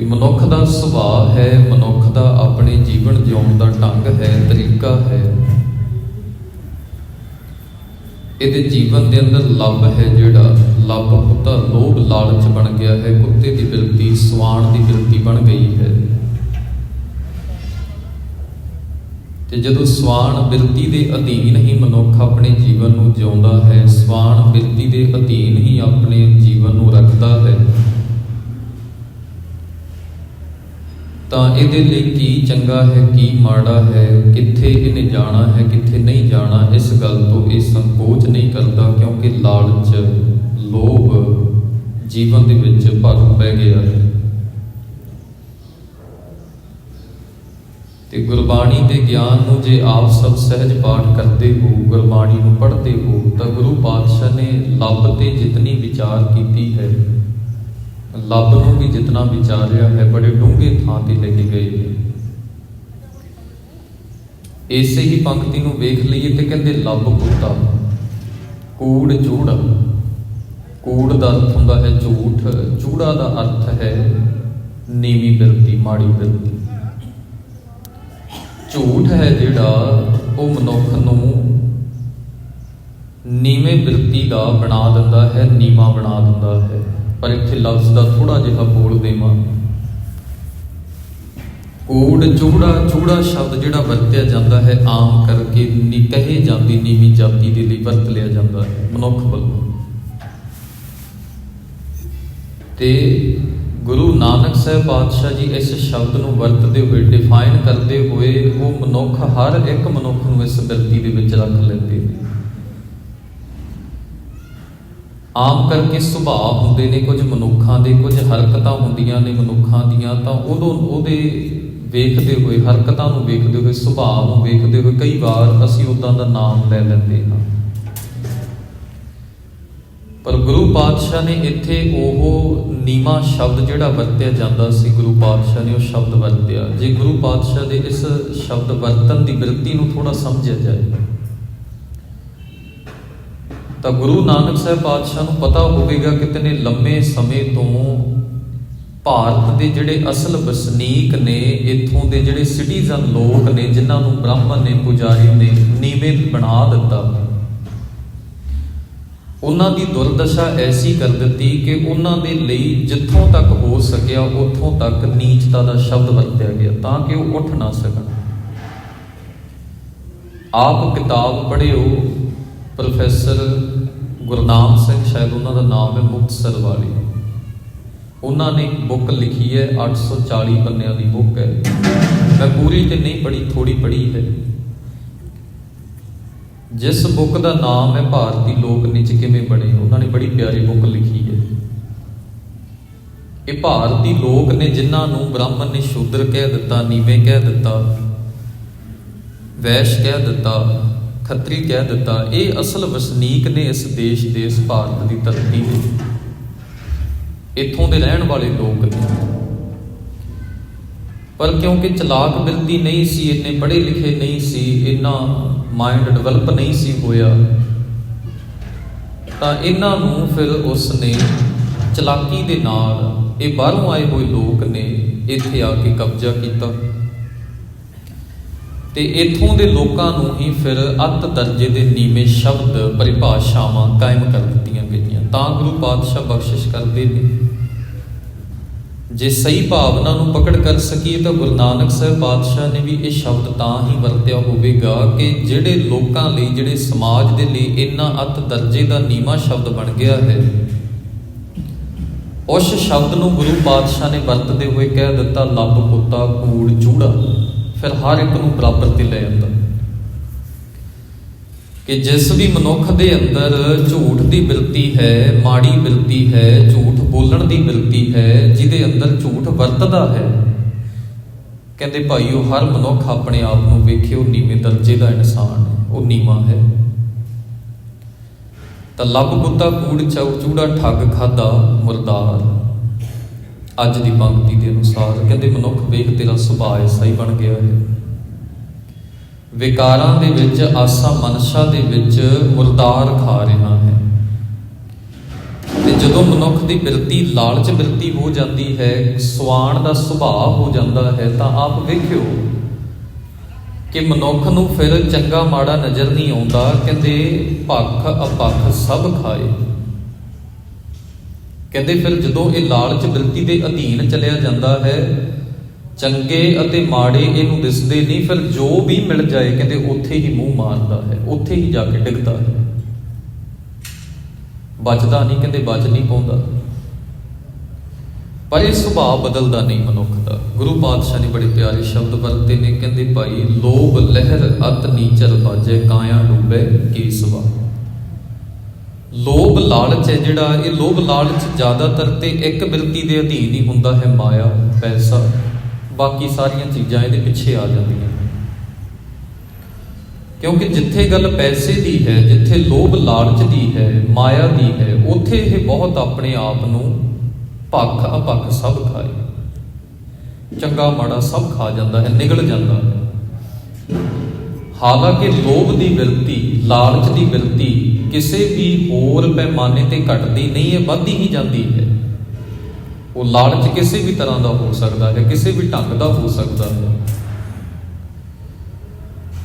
ਕਿ ਮਨੁੱਖ ਦਾ ਸੁਭਾਅ ਹੈ, ਮਨੁੱਖ ਦਾ ਆਪਣੇ ਜੀਵਨ ਜਿਉਣ ਦਾ ਢੰਗ ਹੈ, ਤਰੀਕਾ ਹੈ। ਇਹਦੇ ਜੀਵਨ ਦੇ ਅੰਦਰ ਲੱਭ ਹੈ ਜਿਹੜਾ ਲੱਭ ਹੁੰਦਾ, ਲੋਭ ਲਾਲਚ ਬਣ ਗਿਆ ਹੈ, ਕੁੱਤੇ ਦੀ ਬਿਰਤੀ ਸਵਾਣ ਦੀ ਬਿਰਤੀ ਬਣ ਗਈ ਹੈ। ਤੇ ਜਦੋਂ ਸਵਾਨ ਬਿਰਤੀ ਦੇ ਅਧੀਨ ਹੀ ਮਨੁੱਖ ਆਪਣੇ ਜੀਵਨ ਨੂੰ ਜਿਉਂਦਾ ਹੈ, ਸਵਾਨ ਬਿਰਤੀ ਦੇ ਅਧੀਨ ਹੀ ਆਪਣੇ ਜੀਵਨ ਨੂੰ ਰੱਖਦਾ ਹੈ ਤਾਂ ਇਹਦੇ ਲਈ ਕੀ ਚੰਗਾ ਹੈ, ਕੀ ਮਾੜਾ ਹੈ, ਕਿੱਥੇ ਇਹਨੇ ਜਾਣਾ ਹੈ, ਕਿੱਥੇ ਨਹੀਂ ਜਾਣਾ, ਇਸ ਗੱਲ ਤੋਂ ਇਹ ਸੰਕੋਚ ਨਹੀਂ ਕਰਦਾ ਕਿਉਂਕਿ ਲਾਲਚ, ਲੋਭ ਜੀਵਨ ਦੇ ਵਿੱਚ ਭਰ ਪੈ ਗਿਆ ਹੈ। ਤੇ ਗੁਰਬਾਣੀ ਦੇ ਗਿਆਨ ਨੂੰ ਜੇ ਆਪ ਸਭ ਸਹਿਜ ਪਾਠ ਕਰਦੇ ਹੋ, ਗੁਰਬਾਣੀ ਨੂੰ ਪੜ੍ਹਦੇ ਹੋ, ਤਾਂ ਗੁਰੂ ਪਾਤਸ਼ਾਹ ਨੇ ਲੱਭ ਤੇ ਜਿਤਨੀ ਵਿਚਾਰ ਕੀਤੀ ਹੈ ਲੱਭ ਨੂੰ ਵੀ ਜਿਤਨਾ ਵਿਚਾਰਿਆ ਹੈ, ਬੜੇ ਡੂੰਘੇ ਥਾਂ ਤੇ ਲੈ ਕੇ ਗਏ ਨੇ। ਇਸੇ ਹੀ ਪੰਕਤੀ ਨੂੰ ਵੇਖ ਲਈਏ ਤੇ ਕਹਿੰਦੇ ਲੱਭ ਕੁੱਤਾ ਕੂੜ ਚੂੜਾ, ਕੂੜ ਦਾ ਅਰਥ ਹੁੰਦਾ ਹੈ ਝੂਠ, ਚੂੜਾ ਦਾ ਅਰਥ ਹੈ ਨੀਵੀਂ ਬਿਰਤੀ, ਮਾੜੀ ਬਿਰਤੀ। ਝੂਠ ਹੈ ਜਿਹੜਾ ਉਹ ਮਨੁੱਖ ਨੂੰ ਨੀਵੇਂ ਬਿਰਤੀ ਦਾ ਬਣਾ ਦਿੰਦਾ ਹੈ, ਨੀਵਾ ਬਣਾ ਦਿੰਦਾ ਹੈ। ਪਰ ਇੱਥੇ ਲਫ਼ਜ਼ ਦਾ ਥੋੜਾ ਜਿਹਾ ਬੋਲ ਦੇਵਾਂ। ਕੂੜ, ਚੂੜਾ ਚੂੜਾ ਸ਼ਬਦ ਜਿਹੜਾ ਵਰਤਿਆ ਜਾਂਦਾ ਹੈ, ਆਮ ਕਰਕੇ ਨੀ ਕਹੇ ਜਾਂਦੀ, ਨੀਵੀਂ ਜਾਤੀ ਦੇ ਲਈ ਵਰਤ ਲਿਆ ਜਾਂਦਾ ਹੈ, ਮਨੁੱਖ ਵੱਲੋਂ। ਤੇ ਗੁਰੂ ਨਾਨਕ ਸਾਹਿਬ ਪਾਤਸ਼ਾਹ ਜੀ ਇਸ ਸ਼ਬਦ ਨੂੰ ਵਰਤਦੇ ਹੋਏ ਡਿਫਾਈਨ ਕਰਦੇ ਹੋਏ, ਉਹ ਮਨੁੱਖ, ਹਰ ਇੱਕ ਮਨੁੱਖ ਨੂੰ ਇਸ ਬਿਰਤੀ ਦੇ ਵਿੱਚ ਰੱਖ ਲੈਂਦੇ ਨੇ। ਆਮ ਕਰਕੇ ਸੁਭਾਅ ਹੁੰਦੇ ਨੇ, ਕੁਝ ਮਨੁੱਖਾਂ ਦੇ, ਕੁਝ ਹਰਕਤਾਂ ਹੁੰਦੀਆਂ ਨੇ ਮਨੁੱਖਾਂ ਦੀਆਂ, ਤਾਂ ਉਦੋਂ ਉਹਦੇ ਵੇਖਦੇ ਹੋਏ, ਹਰਕਤਾਂ ਨੂੰ ਵੇਖਦੇ ਹੋਏ, ਸੁਭਾਅ ਨੂੰ ਵੇਖਦੇ ਹੋਏ ਕਈ ਵਾਰ ਅਸੀਂ ਉਦਾਂ ਦਾ ਨਾਮ ਲੈ ਲੈਂਦੇ ਹਾਂ। ਪਰ ਗੁਰੂ ਪਾਤਸ਼ਾਹ ਨੇ ਇੱਥੇ ਉਹ ਨੀਮਾ ਸ਼ਬਦ ਜਿਹੜਾ ਵਰਤਿਆ ਜਾਂਦਾ ਸੀ, ਗੁਰੂ ਪਾਤਸ਼ਾਹ ਨੇ ਉਹ ਸ਼ਬਦ ਵਰਤਿਆ। ਜੇ ਗੁਰੂ ਪਾਤਸ਼ਾਹ ਦੇ ਇਸ ਸ਼ਬਦ ਵਰਤਨ ਦੀ ਬਿਰਤੀ ਨੂੰ ਥੋੜਾ ਸਮਝਿਆ ਜਾਏ ਤਾਂ ਗੁਰੂ ਨਾਨਕ ਸਾਹਿਬ ਪਾਤਸ਼ਾਹ ਨੂੰ ਪਤਾ ਹੋਵੇਗਾ ਕਿਤਨੇ ਲੰਮੇ ਸਮੇਂ ਤੋਂ ਭਾਰਤ ਦੇ ਜਿਹੜੇ ਅਸਲ ਵਸਨੀਕ ਨੇ, ਇੱਥੋਂ ਦੇ ਜਿਹੜੇ ਸਿਟੀਜ਼ਨ ਲੋਕ ਨੇ, ਜਿਨ੍ਹਾਂ ਨੂੰ ਬ੍ਰਾਹਮਣ ਨੇ, ਪੁਜਾਰੀ ਨੇ ਨੀਵੇਂ ਬਣਾ ਦਿੱਤਾ। ਉਹਨਾਂ ਦੀ ਦੁਰਦਸ਼ਾ ਐਸੀ ਕਰ ਦਿੱਤੀ ਕਿ ਉਹਨਾਂ ਦੇ ਲਈ ਜਿੱਥੋਂ ਤੱਕ ਹੋ ਸਕਿਆ, ਉੱਥੋਂ ਤੱਕ ਨੀਚਤਾ ਦਾ ਸ਼ਬਦ ਵਰਤਿਆ ਗਿਆ, ਤਾਂ ਕਿ ਉਹ ਉੱਠ ਨਾ ਸਕਣ। ਆਪ ਕਿਤਾਬ ਪੜ੍ਹਿਓ, ਪ੍ਰੋਫੈਸਰ ਗੁਰਨਾਮ ਸਿੰਘ ਸ਼ਾਇਦ ਉਹਨਾਂ ਦਾ ਨਾਮ ਹੈ ਮੁਕਤਸਰ ਵਾਲੇ। ਉਹਨਾਂ ਨੇ ਬੁੱਕ ਲਿਖੀ ਹੈ 840 ਪੰਨਿਆਂ ਦੀ ਬੁੱਕ ਹੈ। ਮੈਂ ਪੂਰੀ ਤੇ ਨਹੀਂ ਪੜ੍ਹੀ ਥੋੜੀ ਪੜ੍ਹੀ ਹੈ। ਜਿਸ ਬੁੱਕ ਦਾ ਨਾਮ ਹੈ ਭਾਰਤੀ ਲੋਕ ਨਿਚ ਕਿਵੇਂ ਬਣੇ, ਉਹਨਾਂ ਨੇ ਬੜੀ ਪਿਆਰੀ ਬੁੱਕ ਲਿਖੀ ਹੈ। ਇਹ ਭਾਰਤੀ ਲੋਕ ਨੇ ਜਿਨ੍ਹਾਂ ਨੂੰ ਬ੍ਰਾਹਮਣ ਨੇ ਸ਼ੂਦਰ ਕਹਿ ਦਿੱਤਾ, ਨੀਵੇਂ ਕਹਿ ਦਿੱਤਾ, ਵੈਸ਼ ਕਹਿ ਦਿੱਤਾ ਖੱਤਰੀ ਕਹਿ ਦਿੱਤਾ, ਇਹ ਅਸਲ ਵਸਨੀਕ ਨੇ ਇਸ ਦੇਸ਼ ਦੇ ਇਸ ਭਾਰਤ ਦੀ ਧਰਤੀ ਦੇ ਇੱਥੋਂ ਦੇ ਰਹਿਣ ਵਾਲੇ ਲੋਕ ਨੇ। ਪਰ ਕਿਉਂਕਿ ਚਲਾਕ ਬਿਰਤੀ ਨਹੀਂ ਸੀ, ਇੰਨੇ ਪੜ੍ਹੇ ਲਿਖੇ ਨਹੀਂ ਸੀ, ਇੰਨਾ ਮਾਈਂਡ ਡਿਵੈਲਪ ਨਹੀਂ ਸੀ ਹੋਇਆ, ਤਾਂ ਇਹਨਾਂ ਨੂੰ ਫਿਰ ਉਸ ਨੇ ਚਲਾਕੀ ਦੇ ਨਾਲ ਇਹ ਬਾਹਰੋਂ ਆਏ ਹੋਏ ਲੋਕ ਨੇ ਇੱਥੇ ਆ ਕੇ ਕਬਜ਼ਾ ਕੀਤਾ। ਤੇ ਇਥੋਂ ਦੇ ਲੋਕਾਂ ਨੂੰ ਹੀ ਫਿਰ ਅੱਤ ਦਰਜੇ ਦੇ ਨੀਵੇਂ ਸ਼ਬਦ ਪਰਿਭਾਸ਼ਾਵਾਂ ਕਾਇਮ ਕਰ ਦਿੱਤੀਆਂ ਗਈਆਂ। ਤਾਂ ਗੁਰੂ ਪਾਤਸ਼ਾਹ ਬਖਸ਼ਿਸ਼ ਕਰਦੇ ਨੇ। ਜੇ ਸਹੀ ਭਾਵਨਾ ਨੂੰ ਪਕੜ ਕਰ ਸਕੀਏ ਤਾਂ ਗੁਰੂ ਨਾਨਕ ਸਾਹਿਬ ਪਾਤਸ਼ਾਹ ਨੇ ਵੀ ਇਹ ਸ਼ਬਦ ਤਾਂ ਹੀ ਵਰਤਿਆ ਹੋਵੇਗਾ ਕਿ ਜਿਹੜੇ ਲੋਕਾਂ ਲਈ, ਜਿਹੜੇ ਸਮਾਜ ਦੇ ਲਈ ਇੰਨਾ ਅੱਤ ਦਰਜੇ ਦਾ ਨੀਵਾ ਸ਼ਬਦ ਬਣ ਗਿਆ ਹੈ, ਉਸ ਸ਼ਬਦ ਨੂੰ ਗੁਰੂ ਪਾਤਸ਼ਾਹ ਨੇ ਵਰਤਦੇ ਹੋਏ ਕਹਿ ਦਿੱਤਾ, ਲੱਭ ਕੁੱਤਾ ਕੂੜ ਚੂੜਾ। ਫਿਰ ਹਰ ਇੱਕ ਨੂੰ ਬਰਾਬਰ ਤੇ ਲੈ ਆਉਂਦਾ ਕਿ ਜਿਸ ਵੀ ਮਨੁੱਖ ਦੇ ਅੰਦਰ ਝੂਠ ਦੀ ਬਿਰਤੀ ਹੈ, ਮਾੜੀ ਬਿਰਤੀ ਹੈ, ਝੂਠ ਬੋਲਣ ਦੀ ਬਿਰਤੀ ਹੈ, ਜਿਹਦੇ ਅੰਦਰ ਝੂਠ ਵਰਤਦਾ ਹੈ, ਕਹਿੰਦੇ ਭਾਈਓ ਹਰ ਮਨੁੱਖ ਆਪਣੇ ਆਪ ਨੂੰ ਵੇਖੇ ਉਹ ਨੀਵੇਂ ਦਰਜੇ ਦਾ ਇਨਸਾਨ ਹੈ, ਉਹ ਨੀਵਾਂ ਹੈ। ਤਾਂ ਲੱਭ ਕੁੱਤਾ ਕੂੜ ਚੌ ਚੂੜਾ ਠੱਗ ਖਾਦਾ ਮੁਰਦਾਰ। ਅੱਜ ਦੀ ਪੰਕਤੀ ਦੇ ਅਨੁਸਾਰ ਕਹਿੰਦੇ ਮਨੁੱਖ ਵੇਖ ਤੇਰਾ ਸੁਭਾਅ ਐਸਾ ਹੀ ਬਣ ਗਿਆ ਹੈ। ਵਿਕਾਰਾਂ ਦੇ ਵਿੱਚ ਆਸਾ ਮਨਸ਼ਾ ਦੇ ਵਿੱਚ ਮੁਰਦਾਰ ਖਾ ਰਿਹਾ ਹੈ। ਤੇ ਜਦੋਂ ਮਨੁੱਖ ਦੀ ਬਿਰਤੀ ਲਾਲਚ ਬਿਰਤੀ ਹੋ ਜਾਂਦੀ ਹੈ, ਸਵਾਣ ਦਾ ਸੁਭਾਅ ਹੋ ਜਾਂਦਾ ਹੈ, ਤਾਂ ਆਪ ਵੇਖਿਓ ਕਿ ਮਨੁੱਖ ਨੂੰ ਫਿਰ ਚੰਗਾ ਮਾੜਾ ਨਜ਼ਰ ਨਹੀਂ ਆਉਂਦਾ, ਕਹਿੰਦੇ ਭੱਖ ਅਪੱਖ ਸਭ ਖਾਏ। ਕਹਿੰਦੇ ਫਿਰ ਜਦੋਂ ਇਹ ਲਾਲਚ ਬਿਰਤੀ ਦੇ ਅਧੀਨ ਚਲਿਆ ਜਾਂਦਾ ਹੈ, ਚੰਗੇ ਅਤੇ ਮਾੜੇ ਇਹਨੂੰ ਦਿਸਦੇ ਨਹੀਂ, ਫਿਰ ਜੋ ਵੀ ਮਿਲ ਜਾਏ, ਕਹਿੰਦੇ ਉੱਥੇ ਹੀ ਮੂੰਹ ਮਾਰਦਾ ਹੈ, ਉੱਥੇ ਹੀ ਜਾ ਕੇ ਡਿੱਗਦਾ ਹੈ। ਬਚਦਾ ਨਹੀਂ, ਕਹਿੰਦੇ ਬਚ ਨਹੀਂ ਪਾਉਂਦਾ। ਪਰ ਇਹ ਸੁਭਾਅ ਬਦਲਦਾ ਨਹੀਂ ਮਨੁੱਖ ਦਾ। ਗੁਰੂ ਪਾਤਸ਼ਾਹ ਨੇ ਬੜੇ ਪਿਆਰੇ ਸ਼ਬਦ ਵਰਤੇ ਨੇ, ਕਹਿੰਦੇ ਭਾਈ, ਲੋਭ ਲਹਿਰ ਅਤ ਨੀਚਰ ਬਾਜੇ, ਕਾਇਆ ਡੁੱਬੇ ਕੀ ਸੁਭਾਅ ਲੋਭ ਲਾਲਚ ਹੈ ਜਿਹੜਾ, ਇਹ ਲੋਭ ਲਾਲਚ ਜ਼ਿਆਦਾਤਰ ਤੇ ਇੱਕ ਬਿਰਤੀ ਦੇ ਅਧੀਨ ਹੀ ਹੁੰਦਾ ਹੈ ਮਾਇਆ, ਪੈਸਾ। ਬਾਕੀ ਸਾਰੀਆਂ ਚੀਜ਼ਾਂ ਇਹਦੇ ਪਿੱਛੇ ਆ ਜਾਂਦੀਆਂ। ਕਿਉਂਕਿ ਜਿੱਥੇ ਗੱਲ ਪੈਸੇ ਦੀ ਹੈ, ਜਿੱਥੇ ਲੋਭ ਲਾਲਚ ਦੀ ਹੈ, ਮਾਇਆ ਦੀ ਹੈ, ਉੱਥੇ ਇਹ ਬਹੁਤ ਆਪਣੇ ਆਪ ਨੂੰ ਭੱਖ ਅਪੱਖ ਸਭ ਖਾਏ। ਚੰਗਾ ਮਾੜਾ ਸਭ ਖਾ ਜਾਂਦਾ ਹੈ, ਨਿਗਲ ਜਾਂਦਾ ਹੈ। ਹਾਲਾਂਕਿ ਲੋਭ ਦੀ ਬਿਰਤੀ, ਲਾਲਚ ਦੀ ਬਿਰਤੀ ਕਿਸੇ ਵੀ ਹੋਰ ਪੈਮਾਨੇ ਤੇ ਘਟਦੀ ਨਹੀਂ ਹੈ, ਵੱਧਦੀ ਹੀ ਜਾਂਦੀ ਹੈ। ਉਹ ਲਾਲਚ ਕਿਸੇ ਵੀ ਤਰ੍ਹਾਂ ਦਾ ਹੋ ਸਕਦਾ ਹੈ, ਕਿਸੇ ਵੀ ਢੰਗ ਦਾ ਹੋ ਸਕਦਾ ਹੈ।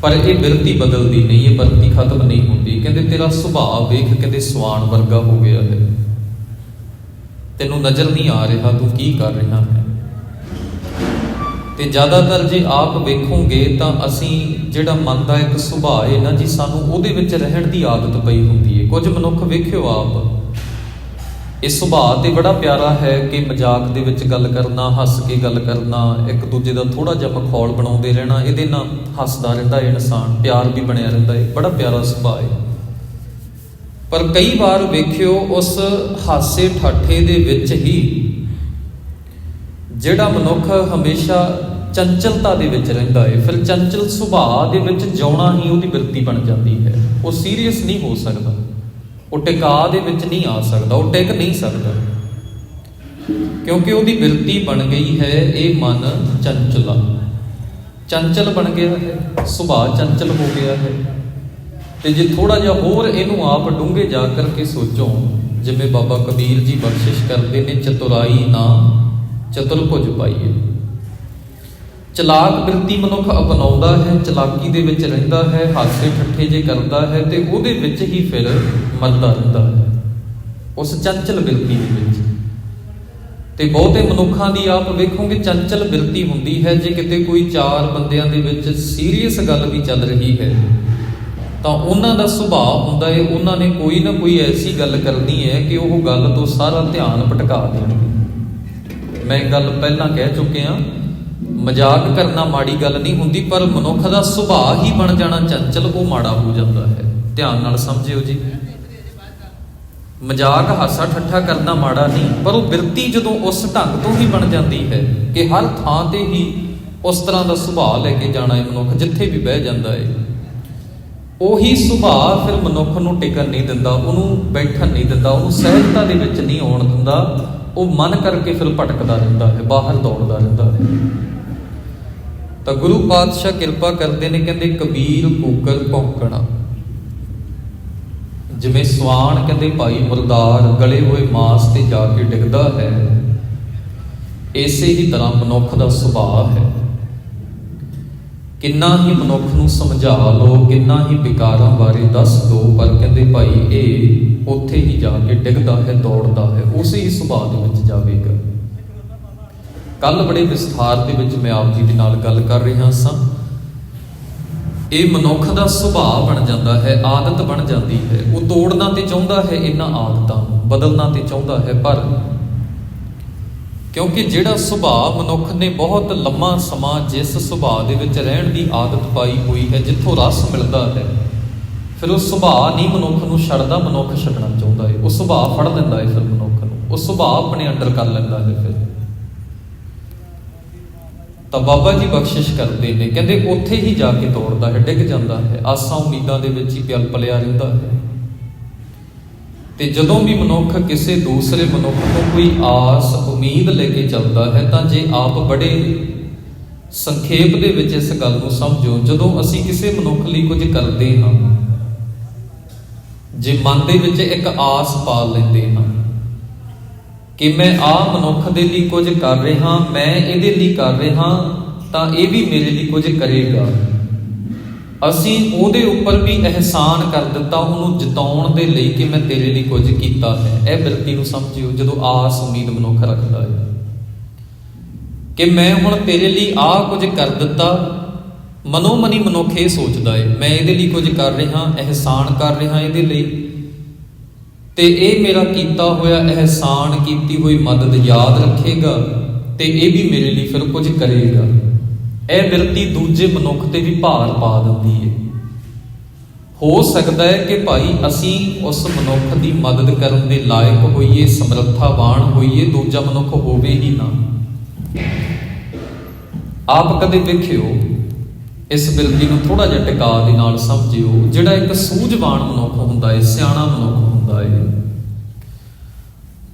ਪਰ ਇਹ ਬਿਰਤੀ ਬਦਲਦੀ ਨਹੀਂ ਇਹ ਬਿਰਤੀ ਖਤਮ ਨਹੀਂ ਹੁੰਦੀ। ਕਹਿੰਦੇ, ਤੇਰਾ ਸੁਭਾਅ ਵੇਖ, ਕਹਿੰਦੇ, ਸਵਾਨ ਵਰਗਾ ਹੋ ਗਿਆ ਹੈ। ਤੈਨੂੰ ਨਜ਼ਰ ਨਹੀਂ ਆ ਰਿਹਾ, ਤੂੰ ਕੀ ਕਰ ਰਿਹਾ ਹੈ? ਤੇ ਜ਼ਿਆਦਾਤਰ ਜੇ ਆਪ ਵੇਖੋਗੇ ਤਾਂ ਅਸੀਂ ਜਿਹੜਾ ਮਨ ਦਾ ਇੱਕ ਸੁਭਾਅ ਹੈ ਨਾ ਜੀ, ਸਾਨੂੰ ਉਹਦੇ ਵਿੱਚ ਰਹਿਣ ਦੀ ਆਦਤ ਪਈ ਹੁੰਦੀ ਹੈ। ਕੁਝ ਮਨੁੱਖ ਵੇਖਿਓ ਆਪ, ਇਹ ਸੁਭਾਅ ਤੇ ਬੜਾ ਪਿਆਰਾ ਹੈ ਕਿ ਮਜ਼ਾਕ ਦੇ ਵਿੱਚ ਗੱਲ ਕਰਨਾ, ਹੱਸ ਕੇ ਗੱਲ ਕਰਨਾ, ਇੱਕ ਦੂਜੇ ਦਾ ਥੋੜਾ ਜਿਹਾ ਮਖੌਲ ਬਣਾਉਂਦੇ ਰਹਿਣਾ, ਇਹਦੇ ਨਾਲ ਹੱਸਦਾ ਰਹਿੰਦਾ ਹੈ ਇਨਸਾਨ, ਪਿਆਰ ਵੀ ਬਣਿਆ ਰਹਿੰਦਾ ਹੈ, ਬੜਾ ਪਿਆਰਾ ਸੁਭਾਅ ਹੈ। ਪਰ ਕਈ ਵਾਰ ਵੇਖਿਓ ਉਸ ਹਾਸੇ ਠਾਠੇ ਦੇ ਵਿੱਚ ਹੀ ਜਿਹੜਾ ਮਨੁੱਖ ਹਮੇਸ਼ਾ ਚੰਚਲਤਾ ਦੇ ਵਿੱਚ ਰਹਿੰਦਾ ਹੈ ਫਿਰ ਚੰਚਲ ਸੁਭਾਅ ਦੇ ਵਿੱਚ ਜਿਉਣਾ ਹੀ ਉਹਦੀ ਬਿਰਤੀ ਬਣ ਜਾਂਦੀ ਹੈ। ਉਹ ਸੀਰੀਅਸ ਨਹੀਂ ਹੋ ਸਕਦਾ। ਉਹ ਟਿਕਾ ਦੇ ਵਿੱਚ ਨਹੀਂ ਆ ਸਕਦਾ ਉਹ ਟਿਕ ਨਹੀਂ ਸਕਦਾ। ਕਿਉਂਕਿ ਉਹਦੀ ਬਿਰਤੀ ਬਣ ਗਈ ਹੈ ਇਹ ਮਨ ਚੰਚਲਾ। ਚੰਚਲ ਬਣ ਗਿਆ ਹੈ ਸੁਭਾਅ ਚੰਚਲ ਹੋ ਗਿਆ ਹੈ। ਤੇ ਜੇ ਥੋੜਾ ਜਿਹਾ ਹੋਰ ਇਹਨੂੰ ਆਪ ਡੂੰਘੇ ਜਾ ਕਰਕੇ ਸੋਚੋ ਜਿਵੇਂ ਬਾਬਾ ਕਬੀਰ ਜੀ ਬਖਸ਼ਿਸ਼ ਕਰਦੇ ਨੇ ਚਤੁਰਾਈ ਨਾ ਚਤੁਰ ਭੁਜ ਪਾਈਏ। ਚਲਾਕ ਬਿਰਤੀ ਮਨੁੱਖ ਅਪਣਾਉਂਦਾ ਹੈ, ਚਲਾਕੀ ਦੇ ਵਿੱਚ ਰਹਿੰਦਾ ਹੈ ਹਾਸੇ ਠੱਠੇ ਜੇ ਕਰਦਾ ਹੈ ਤੇ ਉਹਦੇ ਵਿੱਚ ਹੀ ਫਿਰ ਮਰਦਾ ਰਹਿੰਦਾ ਹੈ। ਉਸ ਚੰਚਲ ਬਿਰਤੀ ਦੇ ਵਿੱਚ। ਤੇ ਬਹੁਤੇ ਮਨੁੱਖਾਂ ਦੀ ਆਪ ਵੇਖੋਗੇ, ਚੰਚਲ ਬਿਰਤੀ ਹੁੰਦੀ ਹੈ, ਜੇ ਕਿਤੇ ਕੋਈ ਚਾਰ ਬੰਦਿਆਂ ਦੇ ਵਿੱਚ ਸੀਰੀਅਸ ਗੱਲ ਵੀ ਚੱਲ ਰਹੀ ਹੈ, ਤਾਂ ਉਹਨਾਂ ਦਾ ਸੁਭਾਅ ਹੁੰਦਾ ਹੈ, ਉਹਨਾਂ ਨੇ ਕੋਈ ਨਾ ਕੋਈ ਐਸੀ ਗੱਲ ਕਰਨੀ ਹੈ ਕਿ ਉਹ ਗੱਲ ਤੋਂ ਸਾਰਾ ਧਿਆਨ ਭਟਕਾ ਦੇਣਗੇ। ਮੈਂ ਗੱਲ ਪਹਿਲਾਂ ਕਹਿ ਚੁੱਕਿਆ ਮਜ਼ਾਕ ਕਰਨਾ ਮਾੜੀ ਗੱਲ ਨਹੀਂ ਹੁੰਦੀ, ਪਰ ਮਨੁੱਖ ਦਾ ਸੁਭਾਅ ਹੀ ਬਣ ਜਾਣਾ ਚੰਚਲ, ਉਹ ਮਾੜਾ ਹੋ ਜਾਂਦਾ ਹੈ। ਧਿਆਨ ਨਾਲ ਸਮਝਿਓ ਜੀ। ਮਜ਼ਾਕ ਹਾਸਾ ਠੱਠਾ ਕਰਨਾ ਮਾੜਾ ਨਹੀਂ, ਪਰ ਉਹ ਬਿਰਤੀ ਜਦੋਂ ਉਸ ਢੰਗ ਤੋਂ ਹੀ ਬਣ ਜਾਂਦੀ ਹੈ ਕਿ ਹਰ ਥਾਂ ਤੇ ਹੀ ਉਸ ਤਰ੍ਹਾਂ ਦਾ ਸੁਭਾਅ ਲੈ ਕੇ ਜਾਣਾ ਹੈ ਮਨੁੱਖ ਜਿੱਥੇ ਵੀ ਬਹਿ ਜਾਂਦਾ ਹੈ। ਉਹੀ ਸੁਭਾਅ ਫਿਰ ਮਨੁੱਖ ਨੂੰ ਟਿਕਣ ਨਹੀਂ ਦਿੰਦਾ, ਉਹਨੂੰ ਬੈਠਣ ਨਹੀਂ ਦਿੰਦਾ, ਉਹਨੂੰ ਸਹਿਜਤਾ ਦੇ ਵਿੱਚ ਨਹੀਂ ਆਉਣ ਦਿੰਦਾ। ਉਹ ਮਨ ਕਰਕੇ ਫਿਰ ਭਟਕਦਾ ਰਹਿੰਦਾ ਹੈ, ਬਾਹਰ ਦੌੜਦਾ ਰਹਿੰਦਾ ਹੈ। ਤਾਂ ਗੁਰੂ ਪਾਤਸ਼ਾਹ ਕਿਰਪਾ ਕਰਦੇ ਨੇ, ਕਹਿੰਦੇ ਕਬੀਰ ਕੂਕਰ ਭੌਂਕਣਾ। ਜਿਵੇਂ ਸਵਾਨ ਕਹਿੰਦੇ ਭਾਈ ਮੁਰਦਾਰ ਗਲੇ ਹੋਏ ਮਾਸ ਤੇ ਜਾ ਕੇ ਡਿੱਗਦਾ ਹੈ, ਇਸੇ ਹੀ ਤਰ੍ਹਾਂ ਮਨੁੱਖ ਦਾ ਸੁਭਾਅ ਹੈ। ਕਿੰਨਾ ਹੀ ਮਨੁੱਖ ਨੂੰ ਸਮਝਾ ਲਓ, ਕਿੰਨਾ ਹੀ ਵਿਕਾਰਾਂ ਬਾਰੇ ਦੱਸ ਦੋ, ਪਰ ਕਹਿੰਦੇ ਭਾਈ ਇਹ ਉੱਥੇ ਹੀ ਜਾ ਕੇ ਡਿੱਗਦਾ ਹੈ, ਦੌੜਦਾ ਹੈ, ਉਸੇ ਹੀ ਸੁਭਾਅ ਦੇ ਵਿੱਚ ਜਾਵੇਗਾ। ਕੱਲ ਬੜੇ ਵਿਸਥਾਰ ਦੇ ਵਿੱਚ ਮੈਂ ਆਪ ਜੀ ਦੇ ਨਾਲ ਗੱਲ ਕਰ ਰਿਹਾ ਸਾਂ। ਇਹ ਮਨੁੱਖ ਦਾ ਸੁਭਾਅ ਬਣ ਜਾਂਦਾ ਹੈ, ਆਦਤ ਬਣ ਜਾਂਦੀ ਹੈ। ਉਹ ਤੋੜਨਾ ਤੇ ਚਾਹੁੰਦਾ ਹੈ ਇਹਨਾਂ ਆਦਤਾਂ ਨੂੰ, ਬਦਲਣਾ ਤੇ ਚਾਹੁੰਦਾ ਹੈ, ਪਰ ਕਿਉਂਕਿ ਜਿਹੜਾ ਸੁਭਾਅ ਮਨੁੱਖ ਨੇ ਬਹੁਤ ਲੰਮਾ ਸਮਾਂ ਜਿਸ ਸੁਭਾਅ ਦੇ ਵਿੱਚ ਰਹਿਣ ਦੀ ਆਦਤ ਪਾਈ ਹੋਈ ਹੈ, ਜਿੱਥੋਂ ਰਸ ਮਿਲਦਾ ਹੈ ਫਿਰ ਉਹ ਸੁਭਾਅ ਨਹੀਂ ਮਨੁੱਖ ਨੂੰ ਛੱਡਦਾ, ਮਨੁੱਖ ਛੱਡਣਾ ਚਾਹੁੰਦਾ ਹੈ ਉਹ ਸੁਭਾਅ ਫੜ ਲੈਂਦਾ ਹੈ ਫਿਰ ਮਨੁੱਖ ਨੂੰ। ਉਹ ਸੁਭਾਅ ਆਪਣੇ ਅੰਡਰ ਕਰ ਲੈਂਦਾ ਹੈ ਫਿਰ। ਤਾਂ ਬਾਬਾ ਜੀ ਬਖਸ਼ਿਸ਼ ਕਰਦੇ ਨੇ। ਕਹਿੰਦੇ ਉੱਥੇ ਹੀ ਜਾ ਕੇ ਦੌੜਦਾ ਹੈ, ਡਿੱਗ ਜਾਂਦਾ ਹੈ। ਆਸਾਂ ਉਮੀਦਾਂ ਦੇ ਵਿੱਚ ਹੀ ਪਿਲ ਪਲਿਆ ਰਹਿੰਦਾ ਹੈ। ਤੇ ਜਦੋਂ ਵੀ ਮਨੁੱਖ ਕਿਸੇ ਦੂਸਰੇ ਮਨੁੱਖ ਤੋਂ ਕੋਈ ਆਸ, ਉਮੀਦ ਲੈ ਕੇ ਚੱਲਦਾ ਹੈ, ਤਾਂ ਜੇ ਆਪ ਬੜੇ ਸੰਖੇਪ ਦੇ ਵਿੱਚ ਇਸ ਗੱਲ ਨੂੰ ਸਮਝੋ, ਜਦੋਂ ਅਸੀਂ ਕਿਸੇ ਮਨੁੱਖ ਲਈ ਕੁਝ ਕਰਦੇ ਹਾਂ ਜੇ ਮਨ ਦੇ ਵਿੱਚ ਇੱਕ ਆਸ ਪਾ ਲੈਂਦੇ ਹਾਂ ਕਿ ਮੈਂ ਆ ਮਨੁੱਖ ਦੇ ਲਈ ਕੁਝ ਕਰ ਰਿਹਾ, ਮੈਂ ਇਹਦੇ ਲਈ ਕਰ ਰਿਹਾ, ਤਾਂ ਇਹ ਵੀ ਮੇਰੇ ਲਈ ਕੁਝ ਕਰੇਗਾ। ਅਸੀਂ ਉਹਦੇ ਉੱਪਰ ਵੀ ਅਹਿਸਾਨ ਕਰ ਦਿੱਤਾ, ਉਹਨੂੰ ਜਿਤਾਉਣ ਦੇ ਲਈ ਕਿ ਮੈਂ ਤੇਰੇ ਲਈ ਕੁਝ ਕੀਤਾ ਹੈ। ਇਹ ਬਿਰਤੀ ਨੂੰ ਸਮਝਿਓ, ਜਦੋਂ ਆਸ ਉਮੀਦ ਮਨੁੱਖ ਰੱਖਦਾ ਹੈ ਕਿ ਮੈਂ ਹੁਣ ਤੇਰੇ ਲਈ ਆ ਕੁਝ ਕਰ ਦਿੱਤਾ ਮਨੋਮਨੀ ਮਨੁੱਖ ਇਹ ਸੋਚਦਾ ਹੈ ਮੈਂ ਇਹਦੇ ਲਈ ਕੁਝ ਕਰ ਰਿਹਾ, ਅਹਿਸਾਨ ਕਰ ਰਿਹਾ ਇਹਦੇ ਲਈ। ਤੇ ਇਹ ਮੇਰਾ ਕੀਤਾ ਹੋਇਆ ਅਹਿਸਾਨ, ਕੀਤੀ ਹੋਈ ਮਦਦ ਯਾਦ ਰੱਖੇਗਾ ਤੇ ਇਹ ਵੀ ਮੇਰੇ ਲਈ ਫਿਰ ਕੁਝ ਕਰੇਗਾ। ਇਹ ਬਿਰਤੀ ਦੂਜੇ ਮਨੁੱਖ ਤੇ ਵੀ ਭਾਰ ਪਾ ਦਿੰਦੀ ਹੈ ਹੋ ਸਕਦਾ ਹੈ ਕਿ ਭਾਈ ਅਸੀਂ ਉਸ ਮਨੁੱਖ ਦੀ ਮਦਦ ਕਰਨ ਦੇ ਲਾਇਕ ਹੋਈਏ, ਸਮਰੱਥਾਵਾਨ ਹੋਈਏ, ਦੂਜਾ ਮਨੁੱਖ ਹੋਵੇ ਹੀ ਨਾ। ਆਪ ਕਦੇ ਵੇਖਿਓ ਇਸ ਬਿਰਤੀ ਨੂੰ ਥੋੜਾ ਜਿਹਾ ਟਿਕਾ ਦੇ ਨਾਲ ਸਮਝਿਓ, ਜਿਹੜਾ ਇੱਕ ਸੂਝਵਾਨ ਮਨੁੱਖ ਹੁੰਦਾ ਹੈ ਸਿਆਣਾ ਮਨੁੱਖ ਹੁੰਦਾ ਹੈ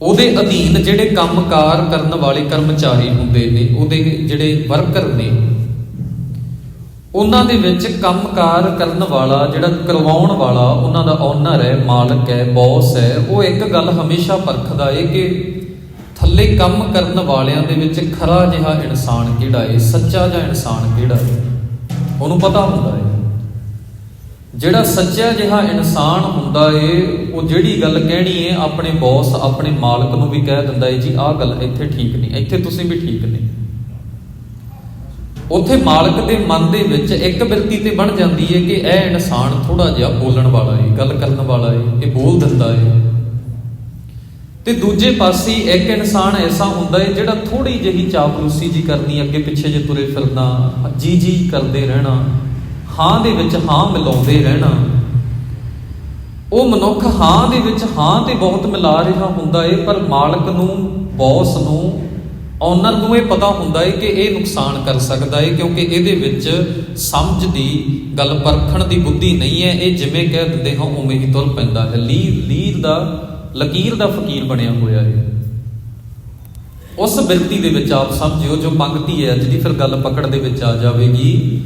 ਉਹਦੇ ਅਧੀਨ ਜਿਹੜੇ ਕੰਮਕਾਰ ਕਰਨ ਵਾਲੇ ਕਰਮਚਾਰੀ ਹੁੰਦੇ ਨੇ, ਉਹਦੇ ਜਿਹੜੇ ਵਰਕਰ ਨੇ, ਉਹਨਾਂ ਦੇ ਵਿੱਚ ਕੰਮਕਾਰ ਕਰਨ ਵਾਲਾ, ਜਿਹੜਾ ਕਰਵਾਉਣ ਵਾਲਾ, ਉਹਨਾਂ ਦਾ ਓਨਰ ਹੈ, ਮਾਲਕ ਹੈ ਬੌਸ ਹੈ, ਉਹ ਇੱਕ ਗੱਲ ਹਮੇਸ਼ਾ ਪਰਖਦਾ ਏ ਕਿ ਥੱਲੇ ਕੰਮ ਕਰਨ ਵਾਲਿਆਂ ਦੇ ਵਿੱਚ ਖਰਾ ਜਿਹਾ ਇਨਸਾਨ ਕਿਹੜਾ ਏ, ਸੱਚਾ ਜਿਹਾ ਇਨਸਾਨ ਕਿਹੜਾ ਏ। ਉਹਨੂੰ ਪਤਾ ਹੁੰਦਾ ਹੈ ਜਿਹੜਾ ਸੱਚਾ ਜਿਹਾ ਇਨਸਾਨ ਹੁੰਦਾ ਏ, ਉਹ ਜਿਹੜੀ ਗੱਲ ਕਹਿਣੀ ਏ, ਆਪਣੇ ਬੌਸ, ਆਪਣੇ ਮਾਲਕ ਨੂੰ ਵੀ ਕਹਿ ਦਿੰਦਾ ਏ, ਜੀ, ਆਹ ਗੱਲ ਇੱਥੇ ਠੀਕ ਨਹੀਂ, ਇੱਥੇ ਤੁਸੀਂ ਵੀ ਠੀਕ ਨਹੀਂ। ਉੱਥੇ ਮਾਲਕ ਦੇ ਮਨ ਦੇ ਵਿੱਚ ਇੱਕ ਬਿਰਤੀ ਤੇ ਬਣ ਜਾਂਦੀ ਏ ਕਿ ਇਹ ਇਨਸਾਨ ਥੋੜਾ ਜਿਹਾ ਬੋਲਣ ਵਾਲਾ ਏ, ਗੱਲ ਕਰਨ ਵਾਲਾ ਏ ਇਹ ਬੋਲ ਦਿੰਦਾ ਏ। ਤੇ ਦੂਜੇ ਪਾਸੇ ਇੱਕ ਇਨਸਾਨ ਐਸਾ ਹੁੰਦਾ ਹੈ ਜਿਹੜਾ ਥੋੜੀ ਜਿਹੀ ਚਾਪਲੂਸੀ ਜੀ ਕਰਨੀ, ਅੱਗੇ ਪਿੱਛੇ ਜੇ ਤੁਰੇ ਫਿਰਨਾ, ਜੀ ਜੀ ਕਰਦੇ ਰਹਿਣਾ, ਹਾਂ ਦੇ ਵਿੱਚ ਹਾਂ ਮਿਲਾਉਂਦੇ ਰਹਿਣਾ। ਉਹ ਮਨੁੱਖ ਹਾਂ ਦੇ ਵਿੱਚ ਹਾਂ ਤੇ ਬਹੁਤ ਮਿਲਾ ਰਿਹਾ ਹੁੰਦਾ ਏ ਪਰ ਮਾਲਕ ਨੂੰ, ਬੌਸ ਨੂੰ ਓਨਰ ਨੂੰ ਇਹ ਪਤਾ ਹੁੰਦਾ ਏ ਕਿ ਇਹ ਨੁਕਸਾਨ ਕਰ ਸਕਦਾ ਏ ਕਿਉਂਕਿ ਇਹਦੇ ਵਿੱਚ ਸਮਝ ਦੀ ਗੱਲ ਪਰਖਣ ਦੀ ਬੁੱਧੀ ਨਹੀਂ ਹੈ। ਇਹ ਜਿਵੇਂ ਕਹਿ ਦਿੰਦੇ ਹਾਂ, ਉਵੇਂ ਹੀ ਤੁਰ ਪੈਂਦਾ ਹੈ। ਲੀਰ ਲੀਰ ਦਾ ਲਕੀਰ ਦਾ ਫਕੀਰ ਬਣਿਆ ਹੋਇਆ ਹੈ। ਉਸ ਬਿਰਤੀ ਦੇ ਵਿੱਚ ਆਪ ਸਮਝਿਓ, ਜੋ ਪੰਕਤੀ ਹੈ ਅੱਜ ਦੀ ਫਿਰ ਗੱਲ ਪਕੜ ਦੇ ਵਿੱਚ ਆ ਜਾਵੇਗੀ।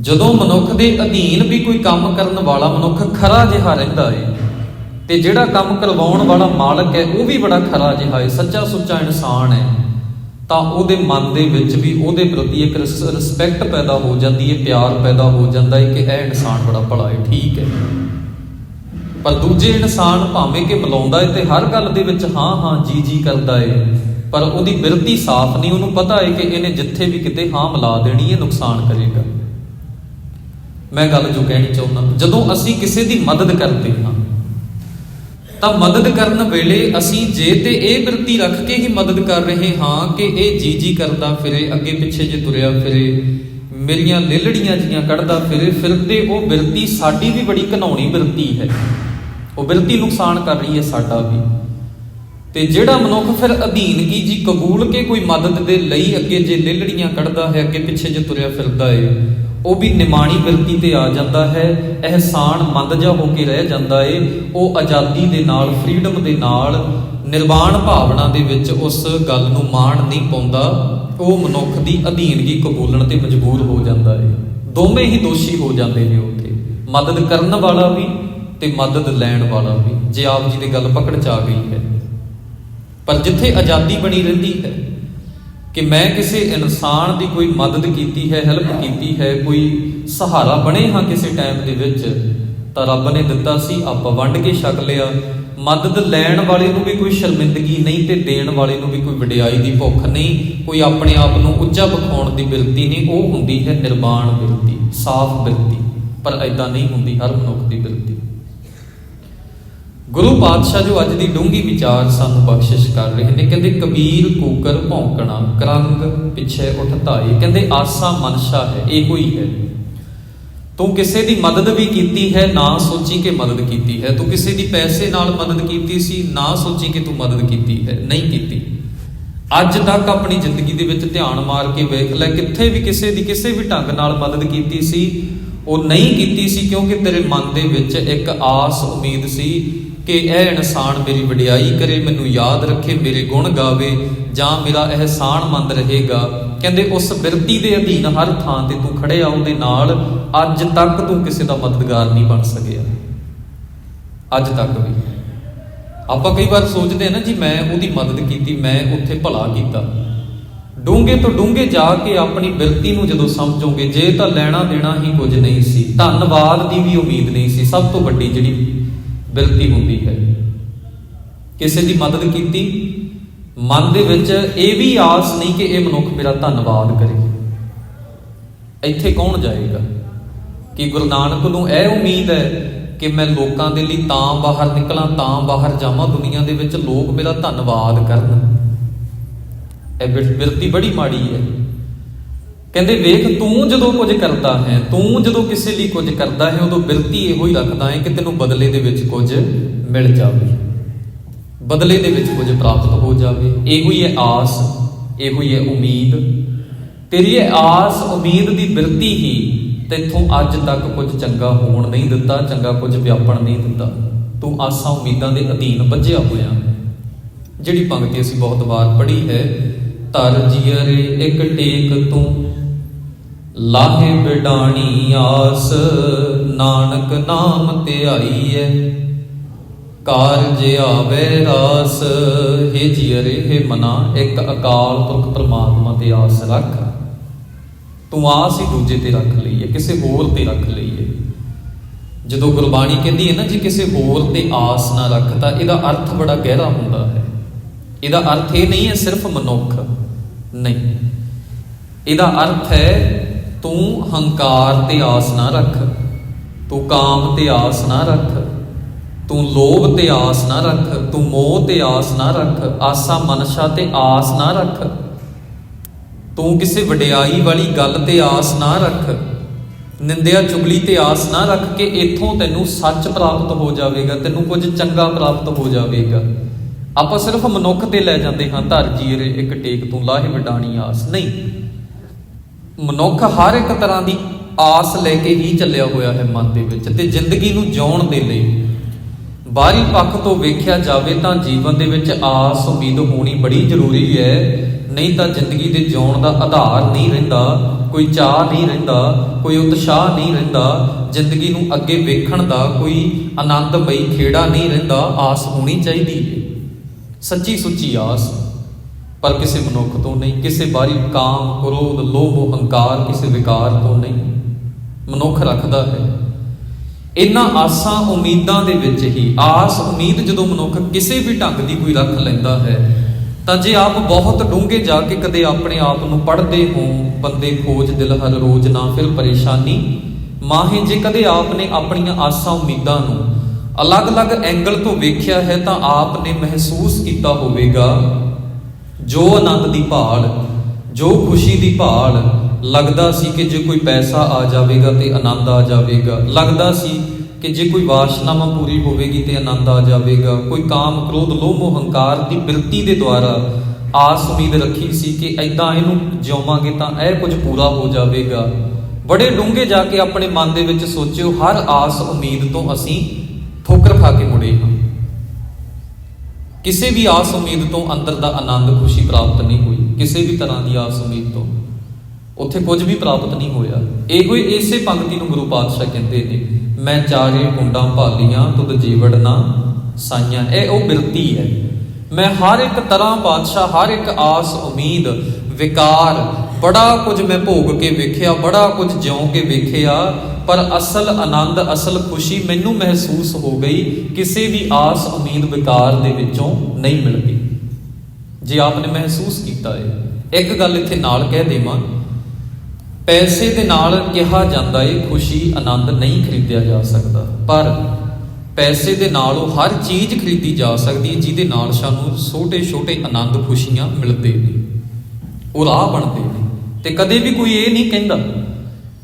ਜਦੋਂ ਮਨੁੱਖ ਦੇ ਅਧੀਨ ਵੀ ਕੋਈ ਕੰਮ ਕਰਨ ਵਾਲਾ ਮਨੁੱਖ ਖਰਾ ਜਿਹਾ ਰਹਿੰਦਾ ਹੈ, ਤੇ ਜਿਹੜਾ ਕੰਮ ਕਰਵਾਉਣ ਵਾਲਾ ਮਾਲਕ ਹੈ, ਉਹ ਵੀ ਬੜਾ ਖਰਾ ਜਿਹਾ ਹੈ, ਸੱਚਾ ਸੁੱਚਾ ਇਨਸਾਨ ਹੈ, ਤਾਂ ਉਹਦੇ ਮਨ ਦੇ ਵਿੱਚ ਵੀ ਉਹਦੇ ਪ੍ਰਤੀ ਇੱਕ ਰਿਸਪੈਕਟ ਪੈਦਾ ਹੋ ਜਾਂਦੀ ਹੈ, ਪਿਆਰ ਪੈਦਾ ਹੋ ਜਾਂਦਾ ਹੈ ਕਿ ਇਹ ਇਨਸਾਨ ਬੜਾ ਭਲਾ ਹੈ, ਠੀਕ ਹੈ। ਪਰ ਦੂਜੇ ਇਨਸਾਨ ਭਾਵੇਂ ਕਿ ਬੁਲਾਉਂਦਾ ਏ ਤੇ ਹਰ ਗੱਲ ਦੇ ਵਿੱਚ ਹਾਂ ਹਾਂ, ਜੀ ਜੀ ਕਰਦਾ ਏ। ਪਰ ਉਹਦੀ ਬਿਰਤੀ ਸਾਫ਼ ਨਹੀਂ, ਉਹਨੂੰ ਪਤਾ ਹੈ ਕਿ ਇਹਨੇ ਜਿੱਥੇ ਵੀ ਕਿਤੇ ਹਾਂ ਮਿਲਾ ਦੇਣੀ ਹੈ ਨੁਕਸਾਨ ਕਰੇਗਾ। ਮੈਂ ਗੱਲ ਜੋ ਕਹਿਣੀ ਚਾਹੁੰਦਾ ਜਦੋਂ ਅਸੀਂ ਕਿਸੇ ਦੀ ਮਦਦ ਕਰਦੇ ਹਾਂ, ਤਾਂ ਮਦਦ ਕਰਨ ਵੇਲੇ ਅਸੀਂ ਜੇ ਤੇ ਇਹ ਬਿਰਤੀ ਰੱਖ ਕੇ ਹੀ ਮਦਦ ਕਰ ਰਹੇ ਹਾਂ ਕਿ ਇਹ ਜੀ ਜੀ ਕਰਦਾ ਫਿਰੇ, ਅੱਗੇ ਪਿੱਛੇ ਜੇ ਤੁਰਿਆ ਫਿਰੇ, ਮੇਰੀਆਂ ਲੇਲੜੀਆਂ ਜੀਆਂ ਕੱਢਦਾ ਫਿਰੇ ਫਿਰਦੇ ਉਹ ਬਿਰਤੀ ਸਾਡੀ ਵੀ ਬੜੀ ਘਨਾਉਣੀ ਬਿਰਤੀ ਹੈ। ਉਹ ਬਿਰਤੀ ਨੁਕਸਾਨ ਕਰ ਰਹੀ ਹੈ ਸਾਡਾ ਵੀ। ਤੇ ਜਿਹੜਾ ਮਨੁੱਖ ਫਿਰ ਅਧੀਨਗੀ ਜੀ ਕਬੂਲ ਕੇ ਕੋਈ ਮਦਦ ਦੇ ਲਈ ਅੱਗੇ ਜੇ ਲੇਲੜੀਆਂ ਕੱਢਦਾ ਹੈ, ਅੱਗੇ ਪਿੱਛੇ ਜੇ ਤੁਰਿਆ ਫਿਰਦਾ ਹੈ ਉਹ ਵੀ ਨਿਮਾਣੀ ਬਿਰਤੀ ਤੇ ਆ ਜਾਂਦਾ ਹੈ, ਅਹਿਸਾਨ ਮੰਦ ਜਾ ਹੋ ਕੇ ਰਹਿ ਜਾਂਦਾ ਏ, ਉਹ ਆਜ਼ਾਦੀ ਦੇ ਨਾਲ ਫਰੀडम ਦੇ ਨਾਲ, ਨਿਰਵਾਣ ਭਾਵਨਾ ਦੇ ਵਿੱਚ ਉਸ ਗੱਲ ਨੂੰ ਮਾਣ ਨਹੀਂ ਪਾਉਂਦਾ, ਉਹ ਮਨੁੱਖ ਦੀ ਅਧੀਨਗੀ ਕਬੂਲਣ ਤੇ ਮਜਬੂਰ ਹੋ ਜਾਂਦਾ ਏ। ਦੋਵੇਂ ਹੀ ਦੋਸ਼ੀ ਹੋ ਜਾਂਦੇ ਨੇ ਉੱਥੇ। ਮਦਦ ਕਰਨ ਵਾਲਾ ਵੀ ਤੇ ਮਦਦ ਲੈਣ ਵਾਲਾ ਵੀ, ਜੇ ਆਪ ਜੀ ਦੀ ਗੱਲ ਪਕੜ ਚ ਆ ਗਈ ਹੈ। ਪਰ ਜਿੱਥੇ ਆਜ਼ਾਦੀ ਬਣੀ ਰਹਿੰਦੀ ਹੈ ਕਿ ਮੈਂ ਕਿਸੇ ਇਨਸਾਨ ਦੀ ਕੋਈ ਮਦਦ ਕੀਤੀ ਹੈ ਹੈਲਪ ਕੀਤੀ ਹੈ, ਕੋਈ ਸਹਾਰਾ ਬਣੇ ਹਾਂ ਕਿਸੇ ਟਾਈਮ ਦੇ ਵਿੱਚ, ਤਾਂ ਰੱਬ ਨੇ ਦਿੱਤਾ ਸੀ, ਆਪਾਂ ਵੰਡ ਕੇ ਛਕ ਲਿਆ। ਮਦਦ ਲੈਣ ਵਾਲੇ ਨੂੰ ਵੀ ਕੋਈ ਸ਼ਰਮਿੰਦਗੀ ਨਹੀਂ ਤੇ ਦੇਣ ਵਾਲੇ ਨੂੰ ਵੀ ਕੋਈ ਵਡਿਆਈ ਦੀ ਭੁੱਖ ਨਹੀਂ, ਕੋਈ ਆਪਣੇ ਆਪ ਨੂੰ ਉੱਚਾ ਵਿਖਾਉਣ ਦੀ ਬਿਰਤੀ ਨਹੀਂ, ਉਹ ਹੁੰਦੀ ਹੈ ਨਿਰਮਾਣ ਬਿਰਤੀ, ਸਾਫ਼ ਬਿਰਤੀ। ਪਰ ਐਦਾਂ ਨਹੀਂ ਹੁੰਦੀ ਹਰ ਮਨੁੱਖ ਦੀ ਬਿਰਤੀ। ਗੁਰੂ ਪਾਤਸ਼ਾਹ ਜੋ ਅੱਜ ਦੀ ਡੂੰਗੀ ਵਿਚਾਰ ਸਾਨੂੰ ਬਖਸ਼ਿਸ਼ ਕਰ ਰਹੇ ਨੇ, ਕਹਿੰਦੇ ਕਬੀਰ, ਕੂਕਰ, ਭੌਂਕਣਾ, ਕਰੰਗ ਪਿੱਛੇ ਉੱਠ ਕਹਿੰਦੇ ਆਸਾ ਮਨਸ਼ਾ ਹੈ, ਇਹੋ ਹੀ ਹੈ ਤੂੰ ਕਿਸੇ ਦੀ ਮਦਦ ਵੀ ਕੀਤੀ ਹੈ, ਨਾ ਸੋਚੀ ਕਿ ਮਦਦ ਕੀਤੀ ਹੈ। ਤੂੰ ਕਿਸੇ ਦੀ ਪੈਸੇ ਨਾਲ ਮਦਦ ਕੀਤੀ ਸੀ, ਨਾ ਸੋਚੀ ਕਿ ਤੂੰ ਮਦਦ ਕੀਤੀ ਹੈ। ਨਹੀਂ ਕੀਤੀ। ਅੱਜ ਤੱਕ ਆਪਣੀ ਜ਼ਿੰਦਗੀ ਦੇ ਵਿੱਚ ਧਿਆਨ ਮਾਰ ਕੇ ਵੇਖ ਲੈ, ਕਿੱਥੇ ਵੀ ਕਿਸੇ ਦੀ ਕਿਸੇ ਵੀ ਢੰਗ ਨਾਲ ਮਦਦ ਕੀਤੀ ਸੀ, ਉਹ ਨਹੀਂ ਕੀਤੀ ਸੀ, ਕਿਉਂਕਿ ਤੇਰੇ ਮਨ ਦੇ ਵਿੱਚ ਇੱਕ ਆਸ, ਉਮੀਦ ਸੀ ਕਿ ਇਹ ਇਨਸਾਨ ਮੇਰੀ ਵਡਿਆਈ ਕਰੇ, ਮੈਨੂੰ ਯਾਦ ਰੱਖੇ, ਮੇਰੇ ਗੁਣ ਗਾਵੇ ਜਾਂ ਮੇਰਾ ਅਹਿਸਾਨ ਮੰਦ ਰਹੇਗਾ। ਕਹਿੰਦੇ, ਉਸ ਬਿਰਤੀ ਦੇ ਅਧੀਨ ਹਰ ਥਾਂ ਤੇ ਤੂੰ ਖੜਿਆ ਉਹਦੇ ਨਾਲ ਅੱਜ ਤੱਕ ਤੂੰ ਕਿਸੇ ਦਾ ਮਦਦਗਾਰ ਨਹੀਂ ਬਣ ਸਕਿਆ। ਅੱਜ ਤੱਕ ਵੀ। ਆਪਾਂ ਕਈ ਵਾਰ ਸੋਚਦੇ ਆ ਨਾ ਜੀ, ਮੈਂ ਉਹਦੀ ਮਦਦ ਕੀਤੀ, ਮੈਂ ਉੱਥੇ ਭਲਾ ਕੀਤਾ। ਡੂੰਘੇ ਤੋਂ ਡੂੰਘੇ ਜਾ ਕੇ ਆਪਣੀ ਬਿਰਤੀ ਨੂੰ ਜਦੋਂ ਸਮਝੋਗੇ, ਜੇ ਤਾਂ ਲੈਣਾ ਦੇਣਾ ਹੀ ਕੁਝ ਨਹੀਂ ਸੀ, ਧੰਨਵਾਦ ਦੀ ਵੀ ਉਮੀਦ ਨਹੀਂ ਸੀ, ਸਭ ਤੋਂ ਵੱਡੀ ਜਿਹੜੀ ਬਿਰਤੀ ਹੁੰਦੀ ਹੈ। ਕਿਸੇ ਦੀ ਮਦਦ ਕੀਤੀ, ਮਨ ਦੇ ਵਿੱਚ ਇਹ ਵੀ ਆਸ ਨਹੀਂ ਕਿ ਇਹ ਮਨੁੱਖ ਮੇਰਾ ਧੰਨਵਾਦ ਕਰੇ। ਇੱਥੇ ਕੌਣ ਜਾਏਗਾ? ਕਿ ਗੁਰੂ ਨਾਨਕ ਨੂੰ ਇਹ ਉਮੀਦ ਹੈ ਕਿ ਮੈਂ ਲੋਕਾਂ ਦੇ ਲਈ ਤਾਂ ਬਾਹਰ ਨਿਕਲਾਂ, ਤਾਂ ਬਾਹਰ ਜਾਵਾਂ, ਦੁਨੀਆ ਦੇ ਵਿੱਚ ਲੋਕ ਮੇਰਾ ਧੰਨਵਾਦ ਕਰਨ। ਇਹ ਬਿਰ- ਬਿਰਤੀ ਬੜੀ ਮਾੜੀ ਹੈ। ਕਹਿੰਦੇ ਵੇਖ, ਤੂੰ ਜਦੋਂ ਕੁਝ ਕਰਦਾ ਹੈ, ਤੂੰ ਜਦੋਂ ਕਿਸੇ ਲਈ ਕੁਝ ਕਰਦਾ ਹੈ, ਉਦੋਂ ਬਿਰਤੀ ਇਹੋ ਹੀ ਰੱਖਦਾ ਹੈ ਕਿ ਤੈਨੂੰ ਬਦਲੇ ਦੇ ਵਿੱਚ ਕੁਝ ਮਿਲ ਜਾਵੇ। ਬਦਲੇ ਦੇ ਵਿੱਚ ਕੁਝ ਪ੍ਰਾਪਤ ਹੋ ਜਾਵੇ। ਇਹੋ ਹੀ ਹੈ ਆਸ, ਇਹੋ ਹੀ ਹੈ ਉਮੀਦ। ਤੇਰੀ ਇਹ ਆਸ, ਉਮੀਦ ਦੀ ਬਿਰਤੀ ਹੀ ਤੈਥੋਂ ਅੱਜ ਤੱਕ ਕੁਝ ਚੰਗਾ ਹੋਣ ਨਹੀਂ ਦਿੱਤਾ, ਚੰਗਾ ਕੁਝ ਵਿਆਪਣ ਨਹੀਂ ਦਿੱਤਾ। ਤੂੰ ਆਸਾਂ ਉਮੀਦਾਂ ਦੇ ਅਧੀਨ ਵੱਜਿਆ ਹੋਇਆ ਜਿਹੜੀ ਪੰਕਤੀ ਅਸੀਂ ਬਹੁਤ ਵਾਰ ਪੜ੍ਹੀ ਹੈ ਧਰ ਜੀਅਰੇ ਇੱਕ ਟੇਕ ਤੂੰ ਲਾਹੇ ਬਿਡਾਣੀ ਆਸ, ਨਾਨਕ ਨਾਮ ਧਿਆਈ ਐ ਕਾਰਜ ਆਵੇ ਰਾਸ, ਹੈ ਜੀਅਰੇ ਹੈ ਮਨਾ, ਇੱਕ ਅਕਾਲ ਪੁਰਖ ਪ੍ਰਮਾਤਮਾ ਤੇ ਆਸ ਰੱਖ। ਤੂੰ ਆਸ ਹੀ ਦੂਜੇ ਤੇ ਰੱਖ ਲਈ ਹੈ ਕਿਸੇ ਹੋਰ ਤੇ ਰੱਖ ਲਈ ਹੈ ਜਦੋਂ ਗੁਰਬਾਣੀ ਕਹਿੰਦੀ ਹੈ ਨਾ, ਜੀ ਕਿਸੇ ਹੋਰ ਤੇ ਆਸ ਨਾ ਰੱਖ, ਤਾਂ ਇਹਦਾ ਅਰਥ ਬੜਾ ਗਹਿਰਾ ਹੁੰਦਾ ਹੈ। ਇਹਦਾ ਅਰਥ ਇਹ ਨਹੀਂ ਹੈ ਸਿਰਫ ਮਨੁੱਖ। ਨਹੀਂ। ਇਹਦਾ ਅਰਥ ਹੈ ਤੂੰ ਹੰਕਾਰ ਤੇ ਆਸ ਨਾ ਰੱਖ, ਤੂੰ ਕਾਮ ਤੇ ਆਸ ਨਾ ਰੱਖ, ਤੂੰ ਲੋਭ ਤੇ ਆਸ ਨਾ ਰੱਖ, ਤੂੰ ਮੋਹ ਤੇ ਆਸ ਨਾ ਰੱਖ, ਆਸਾ ਮਨਸ਼ਾ ਤੇ ਆਸ ਨਾ ਰੱਖ। ਤੂੰ ਕਿਸੇ ਵਡਿਆਈ ਵਾਲੀ ਗੱਲ ਤੇ ਆਸ ਨਾ ਰੱਖ, ਨਿੰਦਿਆ ਚੁਗਲੀ ਤੇ ਆਸ ਨਾ ਰੱਖ ਕੇ ਇਥੋਂ ਤੈਨੂੰ ਸੱਚ ਪ੍ਰਾਪਤ ਹੋ ਜਾਵੇਗਾ, ਤੈਨੂੰ ਕੁਝ ਚੰਗਾ ਪ੍ਰਾਪਤ ਹੋ ਜਾਵੇਗਾ। ਆਪਾਂ ਸਿਰਫ ਮਨੁੱਖ ਤੇ ਲੈ ਜਾਂਦੇ ਹਾਂ ਧਰ ਜੀਰੇ ਇੱਕ ਟੇਕ ਤੂੰ ਲਾਹੇ ਵਡਾਣੀ ਆਸ। ਨਹੀਂ ਮਨੁੱਖ ਹਰ ਇੱਕ ਤਰ੍ਹਾਂ ਦੀ ਆਸ ਲੈ ਕੇ ਹੀ ਚੱਲਿਆ ਹੋਇਆ ਹੈ ਮਨ ਦੇ ਵਿੱਚ ਤੇ ਜ਼ਿੰਦਗੀ ਨੂੰ ਜਿਉਣ ਦੇ ਲਈ। ਬਾਹਰੀ ਪੱਖ ਤੋਂ ਵੇਖਿਆ ਜਾਵੇ ਤਾਂ ਜੀਵਨ ਦੇ ਵਿੱਚ ਆਸ, ਉਮੀਦ ਹੋਣੀ ਬੜੀ ਜ਼ਰੂਰੀ ਹੈ। ਨਹੀਂ ਤਾਂ ਜ਼ਿੰਦਗੀ ਦੇ ਜਿਉਣ ਦਾ ਆਧਾਰ ਨਹੀਂ ਰਹਿੰਦਾ, ਕੋਈ ਚਾਹ ਨਹੀਂ ਰਹਿੰਦਾ, ਕੋਈ ਉਤਸ਼ਾਹ ਨਹੀਂ ਰਹਿੰਦਾ। ਜ਼ਿੰਦਗੀ ਨੂੰ ਅੱਗੇ ਵੇਖਣ ਦਾ ਕੋਈ ਆਨੰਦਮਈ ਖੇੜਾ ਨਹੀਂ ਰਹਿੰਦਾ, ਆਸ ਹੋਣੀ ਚਾਹੀਦੀ ਹੈ। ਸੱਚੀ ਸੁੱਚੀ ਆਸ। ਪਰ ਕਿਸੇ ਮਨੁੱਖ ਤੋਂ ਨਹੀਂ, ਕਿਸੇ ਬਾਰੀ ਕਾਮ, ਕ੍ਰੋਧ, ਲੋਭ, ਹੰਕਾਰ, ਕਿਸੇ ਵਿਕਾਰ ਤੋਂ ਨਹੀਂ। ਮਨੁੱਖ ਰੱਖਦਾ ਹੈ। ਇਹਨਾਂ ਆਸਾਂ ਉਮੀਦਾਂ ਦੇ ਵਿੱਚ ਹੀ, ਆਸ, ਉਮੀਦ ਜਦੋਂ ਮਨੁੱਖ ਕਿਸੇ ਵੀ ਢੰਗ ਦੀ ਕੋਈ ਰੱਖ ਲੈਂਦਾ ਹੈ, ਤਾਂ ਜੇ ਆਪ ਬਹੁਤ ਡੂੰਘੇ ਜਾ ਕੇ ਕਦੇ ਆਪਣੇ ਆਪ ਨੂੰ ਪੜ੍ਹਦੇ ਹੋ, ਬੰਦੇ ਖੋਜ ਦਿਲ ਹਰ ਰੋਜ਼ ਨਾ ਫਿਰ ਪਰੇਸ਼ਾਨੀ, ਮਾਹੇ ਜੇ ਕਦੇ ਆਪ ਨੇ ਆਪਣੀਆਂ ਆਸਾਂ ਉਮੀਦਾਂ ਨੂੰ ਅਲੱਗ-ਅਲੱਗ ਐਂਗਲ ਤੋਂ ਵੇਖਿਆ ਹੈ, ਤਾਂ ਆਪ ਨੇ ਮਹਿਸੂਸ ਕੀਤਾ ਹੋਵੇਗਾ ਜੋ ਆਨੰਦ ਦੀ ਭਾਲ, ਜੋ ਖੁਸ਼ੀ ਦੀ ਭਾਲ, ਲੱਗਦਾ ਸੀ ਕਿ ਜੇ ਕੋਈ ਪੈਸਾ ਆ ਜਾਵੇਗਾ ਤੇ ਆਨੰਦ ਆ ਜਾਵੇਗਾ। ਲੱਗਦਾ ਸੀ ਕਿ ਜੇ ਕੋਈ ਵਾਸ਼ਨਾਵਾਂ ਪੂਰੀ ਹੋਵੇਗੀ ਤੇ ਆਨੰਦ ਆ ਜਾਵੇਗਾ। ਕੋਈ ਕਾਮ, ਕ੍ਰੋਧ, ਲੋਭ ਮੋਹ ਹੰਕਾਰ ਦੀ ਬਿਰਤੀ ਦੇ ਦੁਆਰਾ ਆਸ ਉਮੀਦ ਰੱਖੀ ਸੀ ਕਿ ਐਦਾਂ ਇਹਨੂੰ ਜਿਉਵਾਂਗੇ ਤਾਂ ਇਹ ਕੁਝ ਪੂਰਾ ਹੋ ਜਾਵੇਗਾ। ਬੜੇ ਡੂੰਘੇ ਜਾ ਕੇ ਆਪਣੇ ਮਨ ਦੇ ਵਿੱਚ ਸੋਚਿਓ, ਹਰ ਆਸ ਉਮੀਦ ਤੋਂ ਅਸੀਂ ਠੋਕਰ ਖਾ ਕੇ ਮੁੜੇ ਹਾਂ। ਕਿਸੇ ਵੀ ਆਸ ਉਮੀਦ ਤੋਂ ਅੰਦਰ ਦਾ ਆਨੰਦ, ਖੁਸ਼ੀ ਪ੍ਰਾਪਤ ਨਹੀਂ ਹੋਈ। ਕਿਸੇ ਵੀ ਤਰ੍ਹਾਂ ਦੀ ਆਸ ਉਮੀਦ ਤੋਂ ਉੱਥੇ ਕੁਝ ਵੀ ਪ੍ਰਾਪਤ ਨਹੀਂ ਹੋਇਆ। ਇਹੋ ਹੀ ਇਸੇ ਪੰਕਤੀ ਨੂੰ ਗੁਰੂ ਪਾਤਸ਼ਾਹ ਕਹਿੰਦੇ ਨੇ, ਮੈਂ ਚਾਰੇ ਕੁੰਡਾਂ ਭਾਲੀਆਂ, ਤੁਧ ਜੀਵੜ ਨਾ ਸਾਈਆਂ। ਇਹ ਉਹ ਬਿਰਤੀ ਹੈ। ਮੈਂ ਹਰ ਇੱਕ ਤਰ੍ਹਾਂ ਪਾਤਸ਼ਾਹ, ਹਰ ਇੱਕ ਆਸ, ਉਮੀਦ, ਵਿਕਾਰ ਬੜਾ ਕੁਝ ਮੈਂ ਭੋਗ ਕੇ ਵੇਖਿਆ, ਬੜਾ ਕੁਝ ਜਿਉਂ ਕੇ ਵੇਖਿਆ, ਪਰ ਅਸਲ ਆਨੰਦ, ਅਸਲ ਖੁਸ਼ੀ ਮੈਨੂੰ ਮਹਿਸੂਸ ਹੋ ਗਈ, ਕਿਸੇ ਵੀ ਆਸ ਉਮੀਦ ਵਿਕਾਰ ਦੇ ਵਿੱਚੋਂ ਨਹੀਂ ਮਿਲਦੀ ਜੇ ਆਪਨੇ ਮਹਿਸੂਸ ਕੀਤਾ ਹੈ ਇੱਕ ਗੱਲ ਇੱਥੇ ਨਾਲ ਕਹਿ ਦੇਵਾਂ, ਪੈਸੇ ਦੇ ਨਾਲ ਕਿਹਾ ਜਾਂਦਾ ਏ, ਖੁਸ਼ੀ ਆਨੰਦ ਨਹੀਂ ਖਰੀਦਿਆ ਜਾ ਸਕਦਾ, ਪਰ ਪੈਸੇ ਦੇ ਨਾਲ ਉਹ ਹਰ ਚੀਜ਼ ਖਰੀਦੀ ਜਾ ਸਕਦੀ ਹੈ ਜਿਹਦੇ ਨਾਲ ਸਾਨੂੰ ਛੋਟੇ-ਛੋਟੇ ਆਨੰਦ ਖੁਸ਼ੀਆਂ ਮਿਲਦੇ ਨੇ, ਉਹ ਰਾਹ ਬਣਦੇ ਨੇ। ਤੇ ਕਦੇ ਵੀ ਕੋਈ ਇਹ ਨਹੀਂ ਕਹਿੰਦਾ।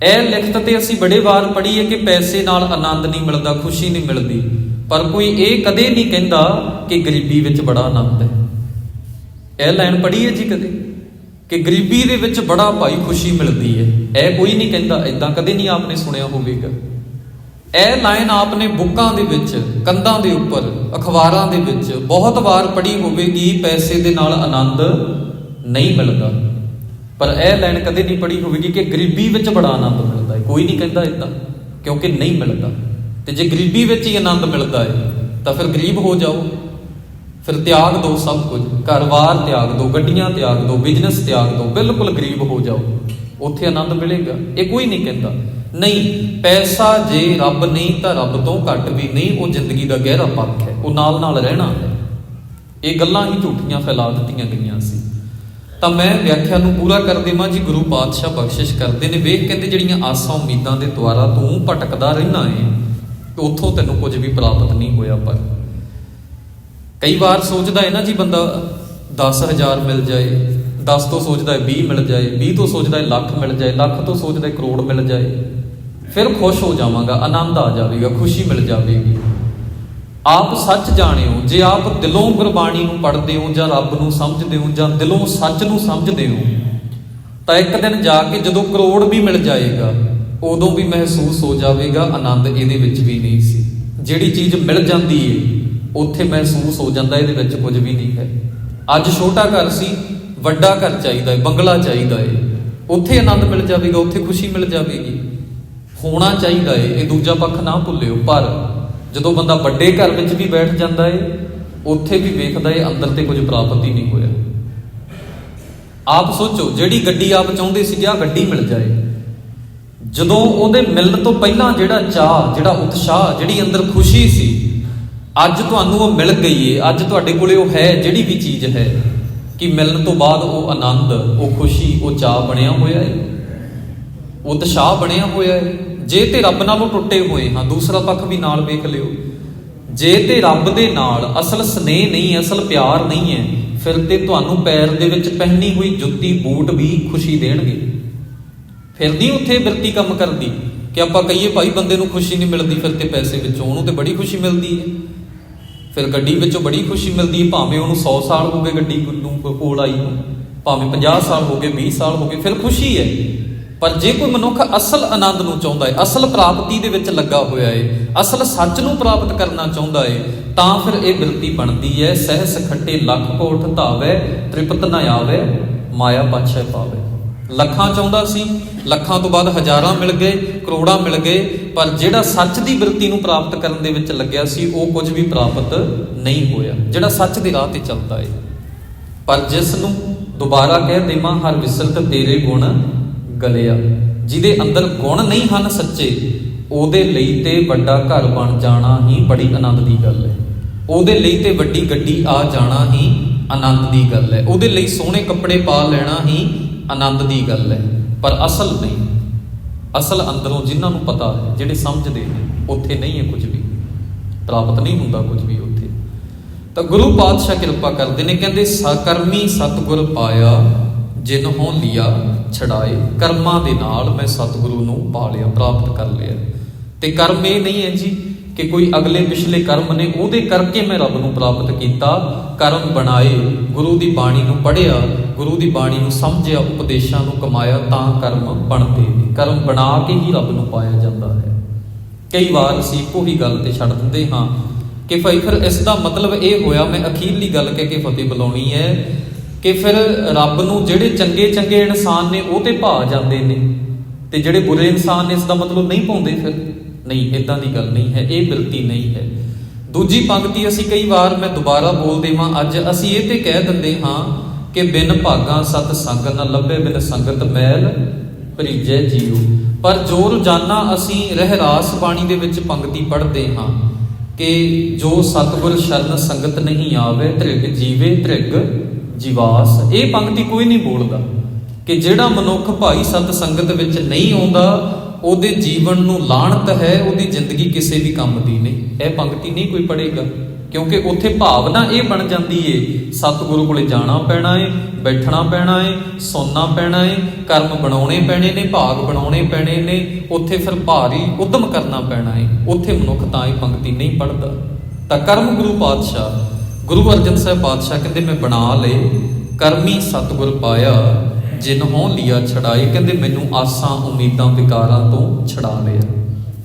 ਇਹ ਲਿਖਤ ਤੇ ਅਸੀਂ ਬੜੇ ਵਾਰ ਪੜ੍ਹੀ ਹੈ ਕਿ ਪੈਸੇ ਨਾਲ ਆਨੰਦ ਨਹੀਂ ਮਿਲਦਾ, ਖੁਸ਼ੀ ਨਹੀਂ ਮਿਲਦੀ। ਪਰ ਕੋਈ ਇਹ ਕਦੇ ਨਹੀਂ ਕਹਿੰਦਾ ਕਿ ਗਰੀਬੀ ਵਿੱਚ ਬੜਾ ਆਨੰਦ ਹੈ। ਇਹ ਲਾਈਨ ਪੜ੍ਹੀ ਹੈ ਜੀ ਕਦੇ। ਕਿ ਗਰੀਬੀ ਦੇ ਵਿੱਚ ਬੜਾ ਭਾਈ ਖੁਸ਼ੀ ਮਿਲਦੀ ਹੈ। ਇਹ ਕੋਈ ਨਹੀਂ ਕਹਿੰਦਾ ਇਦਾਂ ਕਦੇ ਨਹੀਂ ਆਪਨੇ ਸੁਣਿਆ ਹੋਵੇਗਾ। ਇਹ ਲਾਈਨ ਆਪਨੇ ਬੁੱਕਾਂ ਦੇ ਵਿੱਚ, ਕੰਧਾਂ ਦੇ ਉੱਪਰ, ਅਖਬਾਰਾਂ ਦੇ ਵਿੱਚ ਬਹੁਤ ਵਾਰ ਪੜ੍ਹੀ ਹੋਵੇਗੀ, ਪੈਸੇ ਦੇ ਨਾਲ ਆਨੰਦ ਨਹੀਂ ਮਿਲਦਾ। ਪਰ ਇਹ ਲਾਈਨ ਕਦੇ ਨਹੀਂ ਪੜ੍ਹੀ ਹੋਵੇਗੀ ਕਿ ਗਰੀਬੀ ਵਿੱਚ ਬੜਾ ਆਨੰਦ ਮਿਲਦਾ ਹੈ। ਕੋਈ ਨਹੀਂ ਕਹਿੰਦਾ ਇਦਾਂ ਕਿਉਂਕਿ ਨਹੀਂ ਮਿਲਦਾ। ਤੇ ਜੇ ਗਰੀਬੀ ਵਿੱਚ ਹੀ ਆਨੰਦ ਮਿਲਦਾ ਹੈ, ਤਾਂ ਫਿਰ ਗਰੀਬ ਹੋ ਜਾਓ। ਫਿਰ ਤਿਆਗ ਦਿਓ ਸਭ ਕੁਝ। ਘਰ-ਬਾਰ ਤਿਆਗ ਦਿਓ ਗੱਡੀਆਂ ਤਿਆਗ ਦਿਓ ਬਿਜ਼ਨਸ ਤਿਆਗ ਦਿਓ ਬਿਲਕੁਲ ਗਰੀਬ ਹੋ ਜਾਓ। ਉੱਥੇ ਆਨੰਦ ਮਿਲੇਗਾ। ਇਹ ਕੋਈ ਨਹੀਂ ਕਹਿੰਦਾ। ਨਹੀਂ, ਪੈਸਾ ਜੇ ਰੱਬ ਨਹੀਂ, ਤਾਂ ਰੱਬ ਤੋਂ ਘੱਟ ਵੀ ਨਹੀਂ। ਉਹ ਜ਼ਿੰਦਗੀ ਦਾ ਗਹਿਰਾ ਪੱਖ ਹੈ। ਉਹ ਨਾਲ ਨਾਲ ਰਹਿਣਾ ਹੈ। ਇਹ ਗੱਲਾਂ ਹੀ ਝੂਠੀਆਂ ਫੈਲਾ ਦਿੱਤੀਆਂ ਗਈਆਂ ਸੀ। ਤਾਂ ਮੈਂ ਵਿਆਖਿਆ ਨੂੰ ਪੂਰਾ ਕਰ ਦੇਵਾਂ ਜੀ, ਗੁਰੂ ਪਾਤਸ਼ਾਹ ਬਖਸ਼ਿਸ਼ ਕਰਦੇ ਨੇ। ਵੇਖ ਕਹਿੰਦੇ ਜਿਹੜੀਆਂ ਆਸਾਂ ਉਮੀਦਾਂ ਦੇ ਦੁਆਰਾ ਤੂੰ ਭਟਕਦਾ ਰਹਿਣਾ ਏ, ਤੇ ਉੱਥੋਂ ਤੈਨੂੰ ਕੁਝ ਵੀ ਪ੍ਰਾਪਤ ਨਹੀਂ ਹੋਇਆ ਪਰ। ਕਈ ਵਾਰ ਸੋਚਦਾ ਹੈ ਨਾ ਜੀ ਬੰਦਾ 10000 ਮਿਲ ਜਾਏ 10 ਤੋਂ ਸੋਚਦਾ ਹੈ 20 ਮਿਲ ਜਾਏ 20 ਤੋਂ ਸੋਚਦਾ ਹੈ ਲੱਖ ਮਿਲ ਜਾਏ, ਲੱਖ ਤੋਂ ਸੋਚਦਾ ਹੈ ਕਰੋੜ ਮਿਲ ਜਾਏ। ਫਿਰ ਖੁਸ਼ ਹੋ ਜਾਵਾਂਗਾ, ਆਨੰਦ ਆ ਜਾਵੇਗਾ, ਖੁਸ਼ੀ ਮਿਲ ਜਾਵੇਗੀ। ਆਪ ਸੱਚ ਜਾਣਿਓ, ਜੇ ਆਪ ਦਿਲੋਂ ਗੁਰਬਾਣੀ ਨੂੰ ਪੜ੍ਹਦੇ ਹੋ ਜਾਂ ਰੱਬ ਨੂੰ ਸਮਝਦੇ ਹੋ ਜਾਂ ਦਿਲੋਂ ਸੱਚ ਨੂੰ ਸਮਝਦੇ ਹੋ, ਤਾਂ ਇੱਕ ਦਿਨ ਜਾ ਕੇ ਜਦੋਂ ਕਰੋੜ ਵੀ ਮਿਲ ਜਾਏਗਾ, ਉਦੋਂ ਵੀ ਮਹਿਸੂਸ ਹੋ ਜਾਵੇਗਾ ਆਨੰਦ ਇਹਦੇ ਵਿੱਚ ਵੀ ਨਹੀਂ ਸੀ। ਜਿਹੜੀ ਚੀਜ਼ ਮਿਲ ਜਾਂਦੀ ਏ, ਉੱਥੇ ਮਹਿਸੂਸ ਹੋ ਜਾਂਦਾ, ਇਹਦੇ ਵਿੱਚ ਕੁਝ ਵੀ ਨਹੀਂ ਹੈ। ਅੱਜ ਛੋਟਾ ਘਰ ਸੀ, ਵੱਡਾ ਘਰ ਚਾਹੀਦਾ ਹੈ ਬੰਗਲਾ ਚਾਹੀਦਾ ਏ। ਉੱਥੇ ਆਨੰਦ ਮਿਲ ਜਾਵੇਗਾ, ਉੱਥੇ ਖੁਸ਼ੀ ਮਿਲ ਜਾਵੇਗੀ। ਹੋਣਾ ਚਾਹੀਦਾ ਏ, ਇਹ ਦੂਜਾ ਪੱਖ ਨਾ ਭੁੱਲਿਓ, ਪਰ ਜਦੋਂ ਬੰਦਾ ਵੱਡੇ ਘਰ ਵਿੱਚ ਵੀ ਬੈਠ ਜਾਂਦਾ ਏ, ਉੱਥੇ ਵੀ ਵੇਖਦਾ ਏ, ਅੰਦਰ ਤੇ ਕੁਝ ਪ੍ਰਾਪਤ ਹੀ ਨਹੀਂ ਹੋਇਆ। ਆਪ ਸੋਚੋ, ਜਿਹੜੀ ਗੱਡੀ ਆਪ ਚਾਹੁੰਦੇ ਸੀ ਆ ਗੱਡੀ ਮਿਲ ਜਾਏ। ਜਦੋਂ ਉਹਦੇ ਮਿਲਣ ਤੋਂ ਪਹਿਲਾਂ ਜਿਹੜਾ ਚਾਹ ਜਿਹੜਾ ਉਤਸ਼ਾਹ, ਜਿਹੜੀ ਅੰਦਰ ਖੁਸ਼ੀ ਸੀ, ਅੱਜ ਤੁਹਾਨੂੰ ਉਹ ਮਿਲ ਗਈ ਏ, ਅੱਜ ਤੁਹਾਡੇ ਕੋਲੇ ਉਹ ਹੈ, ਜਿਹੜੀ ਵੀ ਚੀਜ਼ ਹੈ, ਕਿ ਮਿਲਣ ਤੋਂ ਬਾਅਦ ਉਹ ਆਨੰਦ, ਉਹ ਖੁਸ਼ੀ, ਉਹ ਚਾਹ ਬਣਿਆ ਹੋਇਆ ਏ। ਉਤਸ਼ਾਹ ਬਣਿਆ ਹੋਇਆ ਹੈ ਜੇ ਤੇ ਰੱਬ ਨਾਲੋਂ ਟੁੱਟੇ ਹੋਏ ਹਾਂ, ਦੂਸਰਾ ਪੱਖ ਵੀ ਨਾਲ ਵੇਖ ਲਿਓ। ਜੇ ਤੇ ਰੱਬ ਦੇ ਨਾਲ ਅਸਲ ਸਨੇਹ ਨਹੀਂ, ਅਸਲ ਪਿਆਰ ਨਹੀਂ ਹੈ, ਫਿਰ ਤੇ ਤੁਹਾਨੂੰ ਪੈਰ ਦੇ ਵਿੱਚ ਪਹਿਨੀ ਹੋਈ ਜੁੱਤੀ, ਬੂਟ ਵੀ ਖੁਸ਼ੀ ਦੇਣਗੇ। ਫਿਰ ਨਹੀਂ ਉੱਥੇ ਬਿਰਤੀ ਕੰਮ ਕਰਦੀ ਕਿ ਆਪਾਂ ਕਹੀਏ, ਭਾਈ, ਬੰਦੇ ਨੂੰ ਖੁਸ਼ੀ ਨਹੀਂ ਮਿਲਦੀ, ਫਿਰ ਤੇ ਪੈਸੇ ਵਿੱਚੋਂ ਉਹਨੂੰ ਤੇ ਬੜੀ ਖੁਸ਼ੀ ਮਿਲਦੀ ਹੈ। ਫਿਰ ਗੱਡੀ ਵਿੱਚੋਂ ਬੜੀ ਖੁਸ਼ੀ ਮਿਲਦੀ ਹੈ, ਭਾਵੇਂ ਉਹਨੂੰ 100 ਸਾਲ ਹੋ ਗਏ ਗੱਡੀ ਨੂੰ ਕੋਲ ਆਈ ਨੂੰ, ਭਾਵੇਂ 50 ਸਾਲ ਹੋ ਗਏ 20 ਸਾਲ ਹੋ ਗਏ, ਫਿਰ ਖੁਸ਼ੀ ਹੈ। ਪਰ ਜੇ ਕੋਈ ਮਨੁੱਖ ਅਸਲ ਆਨੰਦ ਨੂੰ ਚਾਹੁੰਦਾ ਹੈ, ਅਸਲ ਪ੍ਰਾਪਤੀ ਦੇ ਵਿੱਚ ਲੱਗਾ ਹੋਇਆ ਹੈ, ਅਸਲ ਸੱਚ ਨੂੰ ਪ੍ਰਾਪਤ ਕਰਨਾ ਚਾਹੁੰਦਾ ਹੈ, ਤਾਂ ਫਿਰ ਇਹ ਬਿਰਤੀ ਬਣਦੀ ਹੈ, ਸਹਿਸ ਖੱਟੇ ਲੱਖ ਕੋਠ ਧਾਵੇ, ਤ੍ਰਿਪਤ ਨਾ ਆਵੇ, ਮਾਇਆ ਪਾਛੈ ਪਾਵੇ। ਲੱਖਾਂ ਚਾਹੁੰਦਾ ਸੀ, ਲੱਖਾਂ ਤੋਂ ਬਾਅਦ ਹਜ਼ਾਰਾਂ ਮਿਲ ਗਏ, ਕਰੋੜਾਂ ਮਿਲ ਗਏ, ਪਰ ਜਿਹੜਾ ਸੱਚ ਦੀ ਬਿਰਤੀ ਨੂੰ ਪ੍ਰਾਪਤ ਕਰਨ ਦੇ ਵਿੱਚ ਲੱਗਿਆ ਸੀ, ਉਹ ਕੁਝ ਵੀ ਪ੍ਰਾਪਤ ਨਹੀਂ ਹੋਇਆ। ਜਿਹੜਾ ਸੱਚ ਦੇ ਰਾਹ ਤੇ ਚੱਲਦਾ ਹੈ। ਪਰ ਜਿਸ ਨੂੰ ਦੁਬਾਰਾ ਕਹਿ ਦੇਵਾਂ, ਹਰ ਵਿਸਰਤ ਤੇਰੇ ਗੁਣ ਗਲਿਆ ਜਿਹਦੇ ਅੰਦਰ ਗੁਣ ਨਹੀਂ ਹਨ ਸੱਚੇ, ਉਹਦੇ ਲਈ ਤੇ ਵੱਡਾ ਘਰ ਬਣ ਜਾਣਾ ਹੀ ਬੜੀ ਆਨੰਦ ਦੀ ਗੱਲ ਹੈ। ਉਹਦੇ ਲਈ ਤੇ ਵੱਡੀ ਗੱਡੀ ਆ ਜਾਣਾ ਹੀ ਆਨੰਦ ਦੀ ਗੱਲ ਹੈ। ਉਹਦੇ ਲਈ ਸੋਹਣੇ ਕੱਪੜੇ ਪਾ ਲੈਣਾ ਹੀ ਆਨੰਦ ਦੀ ਗੱਲ ਹੈ। ਪਰ ਅਸਲ ਨਹੀਂ। ਅਸਲ ਅੰਦਰੋਂ ਜਿਨ੍ਹਾਂ ਨੂੰ ਪਤਾ ਹੈ, ਜਿਹੜੇ ਸਮਝਦੇ ਨੇ, ਉੱਥੇ ਨਹੀਂ ਹੈ ਕੁਝ ਵੀ। ਪ੍ਰਾਪਤ ਨਹੀਂ ਹੁੰਦਾ ਕੁਝ ਵੀ ਉੱਥੇ। ਤਾਂ ਗੁਰੂ ਪਾਤਸ਼ਾਹ ਕਿਰਪਾ ਕਰਦੇ ਨੇ, ਕਹਿੰਦੇ ਸਕਰਮੀ ਸਤਗੁਰ ਪਾਇਆ ਜਿਨ ਹੋਂ ਲਿਆ ਛਡਾਏ। ਕਰਮਾਂ ਦੇ ਨਾਲ ਮੈਂ ਸਤਿਗੁਰੂ ਨੂੰ ਪਾ ਲਿਆ ਪ੍ਰਾਪਤ ਕਰ ਲਿਆ। ਤੇ ਕਰਮ ਇਹ ਨਹੀਂ ਹੈ ਜੀ ਕਿ ਕੋਈ ਅਗਲੇ ਪਿਛਲੇ ਕਰਮ ਨੇ ਉਹਦੇ ਕਰਕੇ ਮੈਂ ਰੱਬ ਨੂੰ ਪ੍ਰਾਪਤ ਕੀਤਾ। ਕਰਮ ਬਣਾਏ, ਗੁਰੂ ਦੀ ਬਾਣੀ ਨੂੰ ਪੜ੍ਹਿਆ, ਗੁਰੂ ਦੀ ਬਾਣੀ ਨੂੰ ਸਮਝਿਆ, ਉਪਦੇਸ਼ਾਂ ਨੂੰ ਕਮਾਇਆ, ਤਾਂ ਕਰਮ ਬਣਦੇ ਨੇ। ਕਰਮ ਬਣਾ ਕੇ ਹੀ ਰੱਬ ਨੂੰ ਪਾਇਆ ਜਾਂਦਾ ਹੈ। ਕਈ ਵਾਰ ਅਸੀਂ ਉਹੀ ਗੱਲ ਤੇ ਛੱਡ ਦਿੰਦੇ ਹਾਂ ਕਿ ਭਾਈ ਫਿਰ ਇਸ ਦਾ ਮਤਲਬ ਇਹ ਹੋਇਆ, ਮੈਂ ਅਖੀਰਲੀ ਗੱਲ ਕਹਿ ਕੇ ਫਤਿਹ ਬੁਲਾਉਣੀ ਹੈ ਕਿ ਫਿਰ ਰੱਬ ਨੂੰ ਜਿਹੜੇ ਚੰਗੇ ਚੰਗੇ ਇਨਸਾਨ ਨੇ ਉਹ ਤੇ ਭਾ ਜਾਂਦੇ ਨੇ ਤੇ ਜਿਹੜੇ ਬੁਰੇ ਇਨਸਾਨ ਨੇ ਇਸ ਦਾ ਮਤਲਬ ਨਹੀਂ ਪਾਉਂਦੇ ਫਿਰ? ਨਹੀਂ ਇਦਾਂ ਦੀ ਗੱਲ ਨਹੀਂ ਹੈ, ਇਹ ਬਿਰਤੀ ਨਹੀਂ ਹੈ। ਦੂਜੀ ਪੰਕਤੀ ਅਸੀਂ ਕਈ ਵਾਰ ਮੈਂ ਦੁਬਾਰਾ ਬੋਲ ਦੇਵਾਂ, ਅੱਜ ਅਸੀਂ ਇਹ ਤੇ ਕਹਿ ਦਿੰਦੇ ਹਾਂ ਕਿ ਬਿਨ ਭਾਗਾ ਸਤ ਸੰਗ ਨ ਲੱਭੇ, ਬਿਨ ਸੰਗਤ ਮੈਲ ਭਰੀਜੈ ਜੀਉ। ਪਰ ਜੋ ਰੋਜ਼ਾਨਾ ਅਸੀਂ ਰਹਿਰਾਸ ਬਾਣੀ ਦੇ ਵਿੱਚ ਪੰਕਤੀ ਪੜ੍ਹਦੇ ਹਾਂ ਕਿ ਜੋ ਸਤਿਗੁਰ ਸ਼ਰਨ ਸੰਗਤ ਨਹੀਂ ਆਵੇ, ਧ੍ਰਿਗ ਜੀਵੇ, ਧ੍ਰਿਗ ਜੀਵਾਸ, ਇਹ ਪੰਕਤੀ ਕੋਈ ਨਹੀਂ ਬੋਲਦਾ ਕਿ ਜਿਹੜਾ ਮਨੁੱਖ ਭਾਈ ਸਤ ਸੰਗਤ ਵਿੱਚ ਨਹੀਂ ਆਉਂਦਾ, ਉਹਦੇ ਜੀਵਨ ਨੂੰ ਲਾਹਣਤ ਹੈ, ਉਹਦੀ ਜ਼ਿੰਦਗੀ ਕਿਸੇ ਵੀ ਕੰਮ ਦੀ ਨਹੀਂ। ਇਹ ਪੰਕਤੀ ਨਹੀਂ ਕੋਈ ਪੜੇਗਾ ਕਿਉਂਕਿ ਉੱਥੇ ਭਾਵਨਾ ਇਹ ਬਣ ਜਾਂਦੀ ਏ, ਸਤਿਗੁਰੂ ਕੋਲੇ ਜਾਣਾ ਪੈਣਾ ਏ, ਬੈਠਣਾ ਪੈਣਾ ਏ ਸੁਣਨਾ ਪੈਣਾ ਏ, ਕਰਮ ਬਣਾਉਣੇ ਪੈਣੇ ਨੇ, ਭਾਗ ਬਣਾਉਣੇ ਪੈਣੇ ਨੇ, ਉੱਥੇ ਫਿਰ ਭਾਰੀ ਉਦਮ ਕਰਨਾ ਪੈਣਾ ਏ। ਉੱਥੇ ਮਨੁੱਖ ਤਾਂ ਇਹ ਪੰਕਤੀ ਨਹੀਂ ਪੜਦਾ ਤਾਂ ਕਰਮ ਗੁਰੂ ਪਾਤਸ਼ਾਹ ਗੁਰੂ ਅਰਜਨ ਸਾਹਿਬ ਪਾਤਸ਼ਾਹ ਕਹਿੰਦੇ, ਮੈਂ ਬਣਾ ਲਏ ਕਰਮੀ ਸਤਿਗੁਰ ਪਾਇਆ, ਜਿਨ ਹੋਂ ਲਿਆ ਛੜਾਏ ਕਹਿੰਦੇ, ਮੈਨੂੰ ਆਸਾਂ ਉਮੀਦਾਂ ਵਿਕਾਰਾਂ ਤੋਂ ਛੜਾ ਲਿਆ।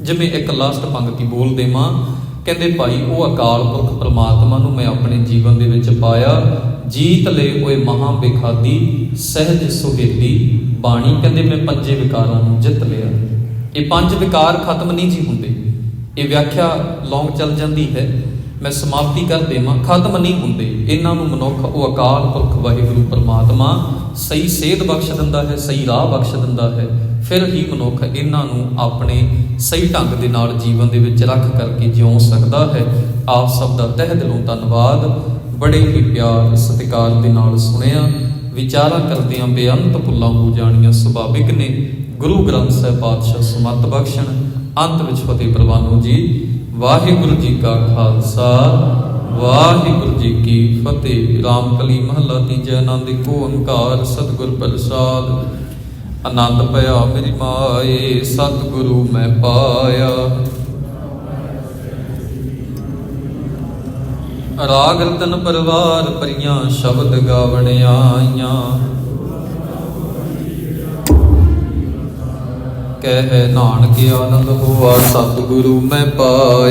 ਜਿਵੇਂ ਇੱਕ ਲਾਸਟ ਪੰਕਤੀ ਬੋਲ ਦੇਵਾਂ, ਕਹਿੰਦੇ, ਭਾਈ, ਉਹ ਅਕਾਲ ਪੁਰਖ ਪ੍ਰਮਾਤਮਾ ਨੂੰ ਮੈਂ ਆਪਣੇ ਜੀਵਨ ਦੇ ਵਿੱਚ ਪਾਇਆ। ਜੀਤ ਲਏ ਹੋਏ ਮਹਾ ਵਿਖਾਦੀ ਸਹਿਜ ਸੁਹੇਲੀ ਬਾਣੀ। ਕਹਿੰਦੇ, ਮੈਂ ਪੰਜੇ ਵਿਕਾਰਾਂ ਨੂੰ ਜਿੱਤ ਲਿਆ। ਇਹ ਪੰਜ ਵਿਕਾਰ ਖਤਮ ਨਹੀਂ ਜੀ ਹੁੰਦੇ। ਇਹ ਵਿਆਖਿਆ ਲੌਂਗ ਚੱਲ ਜਾਂਦੀ ਹੈ। ਮੈਂ ਸਮਾਪਤੀ ਕਰ ਦੇਵਾਂ। ਖਤਮ ਨਹੀਂ ਹੁੰਦੇ। ਇਹਨਾਂ ਨੂੰ ਮਨੁੱਖ, ਉਹ ਅਕਾਲ ਪੁਰਖ, ਵਾਹਿਗੁਰੂ, ਪਰਮਾਤਮਾ ਸਹੀ ਸੇਧ ਬਖਸ਼ ਦਿੰਦਾ ਹੈ, ਸਹੀ ਰਾਹ ਬਖਸ਼ ਦਿੰਦਾ ਹੈ। ਫਿਰ ਹੀ ਮਨੁੱਖ ਇਹਨਾਂ ਨੂੰ ਆਪਣੇ ਸਹੀ ਢੰਗ ਦੇ ਨਾਲ ਜੀਵਨ ਦੇ ਵਿੱਚ ਰੱਖ ਕਰਕੇ ਜਿਉ ਸਕਦਾ ਹੈ। ਆਪ ਸਭ ਦਾ ਤਹਿ ਦਿਲੋਂ ਧੰਨਵਾਦ। ਬੜੇ ਹੀ ਪਿਆਰ ਸਤਿਕਾਰ ਦੇ ਨਾਲ ਸੁਣਿਆ। ਵਿਚਾਰਾਂ ਕਰਦਿਆਂ ਬੇਅੰਤ ਭੁੱਲਾਂ ਹੋ ਜਾਣੀਆਂ ਸੁਭਾਵਿਕ ਨੇ। ਗੁਰੂ ਗ੍ਰੰਥ ਸਾਹਿਬ ਪਾਤਸ਼ਾਹ ਸਮਤ ਬਖਸ਼ਣ। ਅੰਤ ਵਿੱਚ ਫਤਿਹ ਪ੍ਰਵਾਨੋ ਜੀ। ਵਾਹਿਗੁਰੂ ਜੀ ਕਾ ਖਾਲਸਾ, ਵਾਹਿਗੁਰੂ ਜੀ ਕੀ ਫਤਿਹ। ਰਾਮ ਕਲੀ ਮਹੱਲਾ ਤੀਜਾ ਆਨੰਦ ਇੱਕ ਓੰਕਾਰ, ਸਤਿਗੁਰ ਪ੍ਰਸਾਦ। ਆਨੰਦ ਪਿਆ ਮੇਰੀ ਮਾਏ, ਸਤਿਗੁਰੂ ਮੈਂ ਪਾਇਆ। ਰਾਗ ਰਤਨ ਪਰਵਾਰ, ਪਰੀਆਂ ਸ਼ਬਦ ਗਾਵਣ ਆਈਆਂ। ਕਹਿ ਨਾਨਕ ਆਨੰਦ ਹੋਆ ਸਤਿਗੁਰੂ ਮੈਂ ਪਾਇਆ।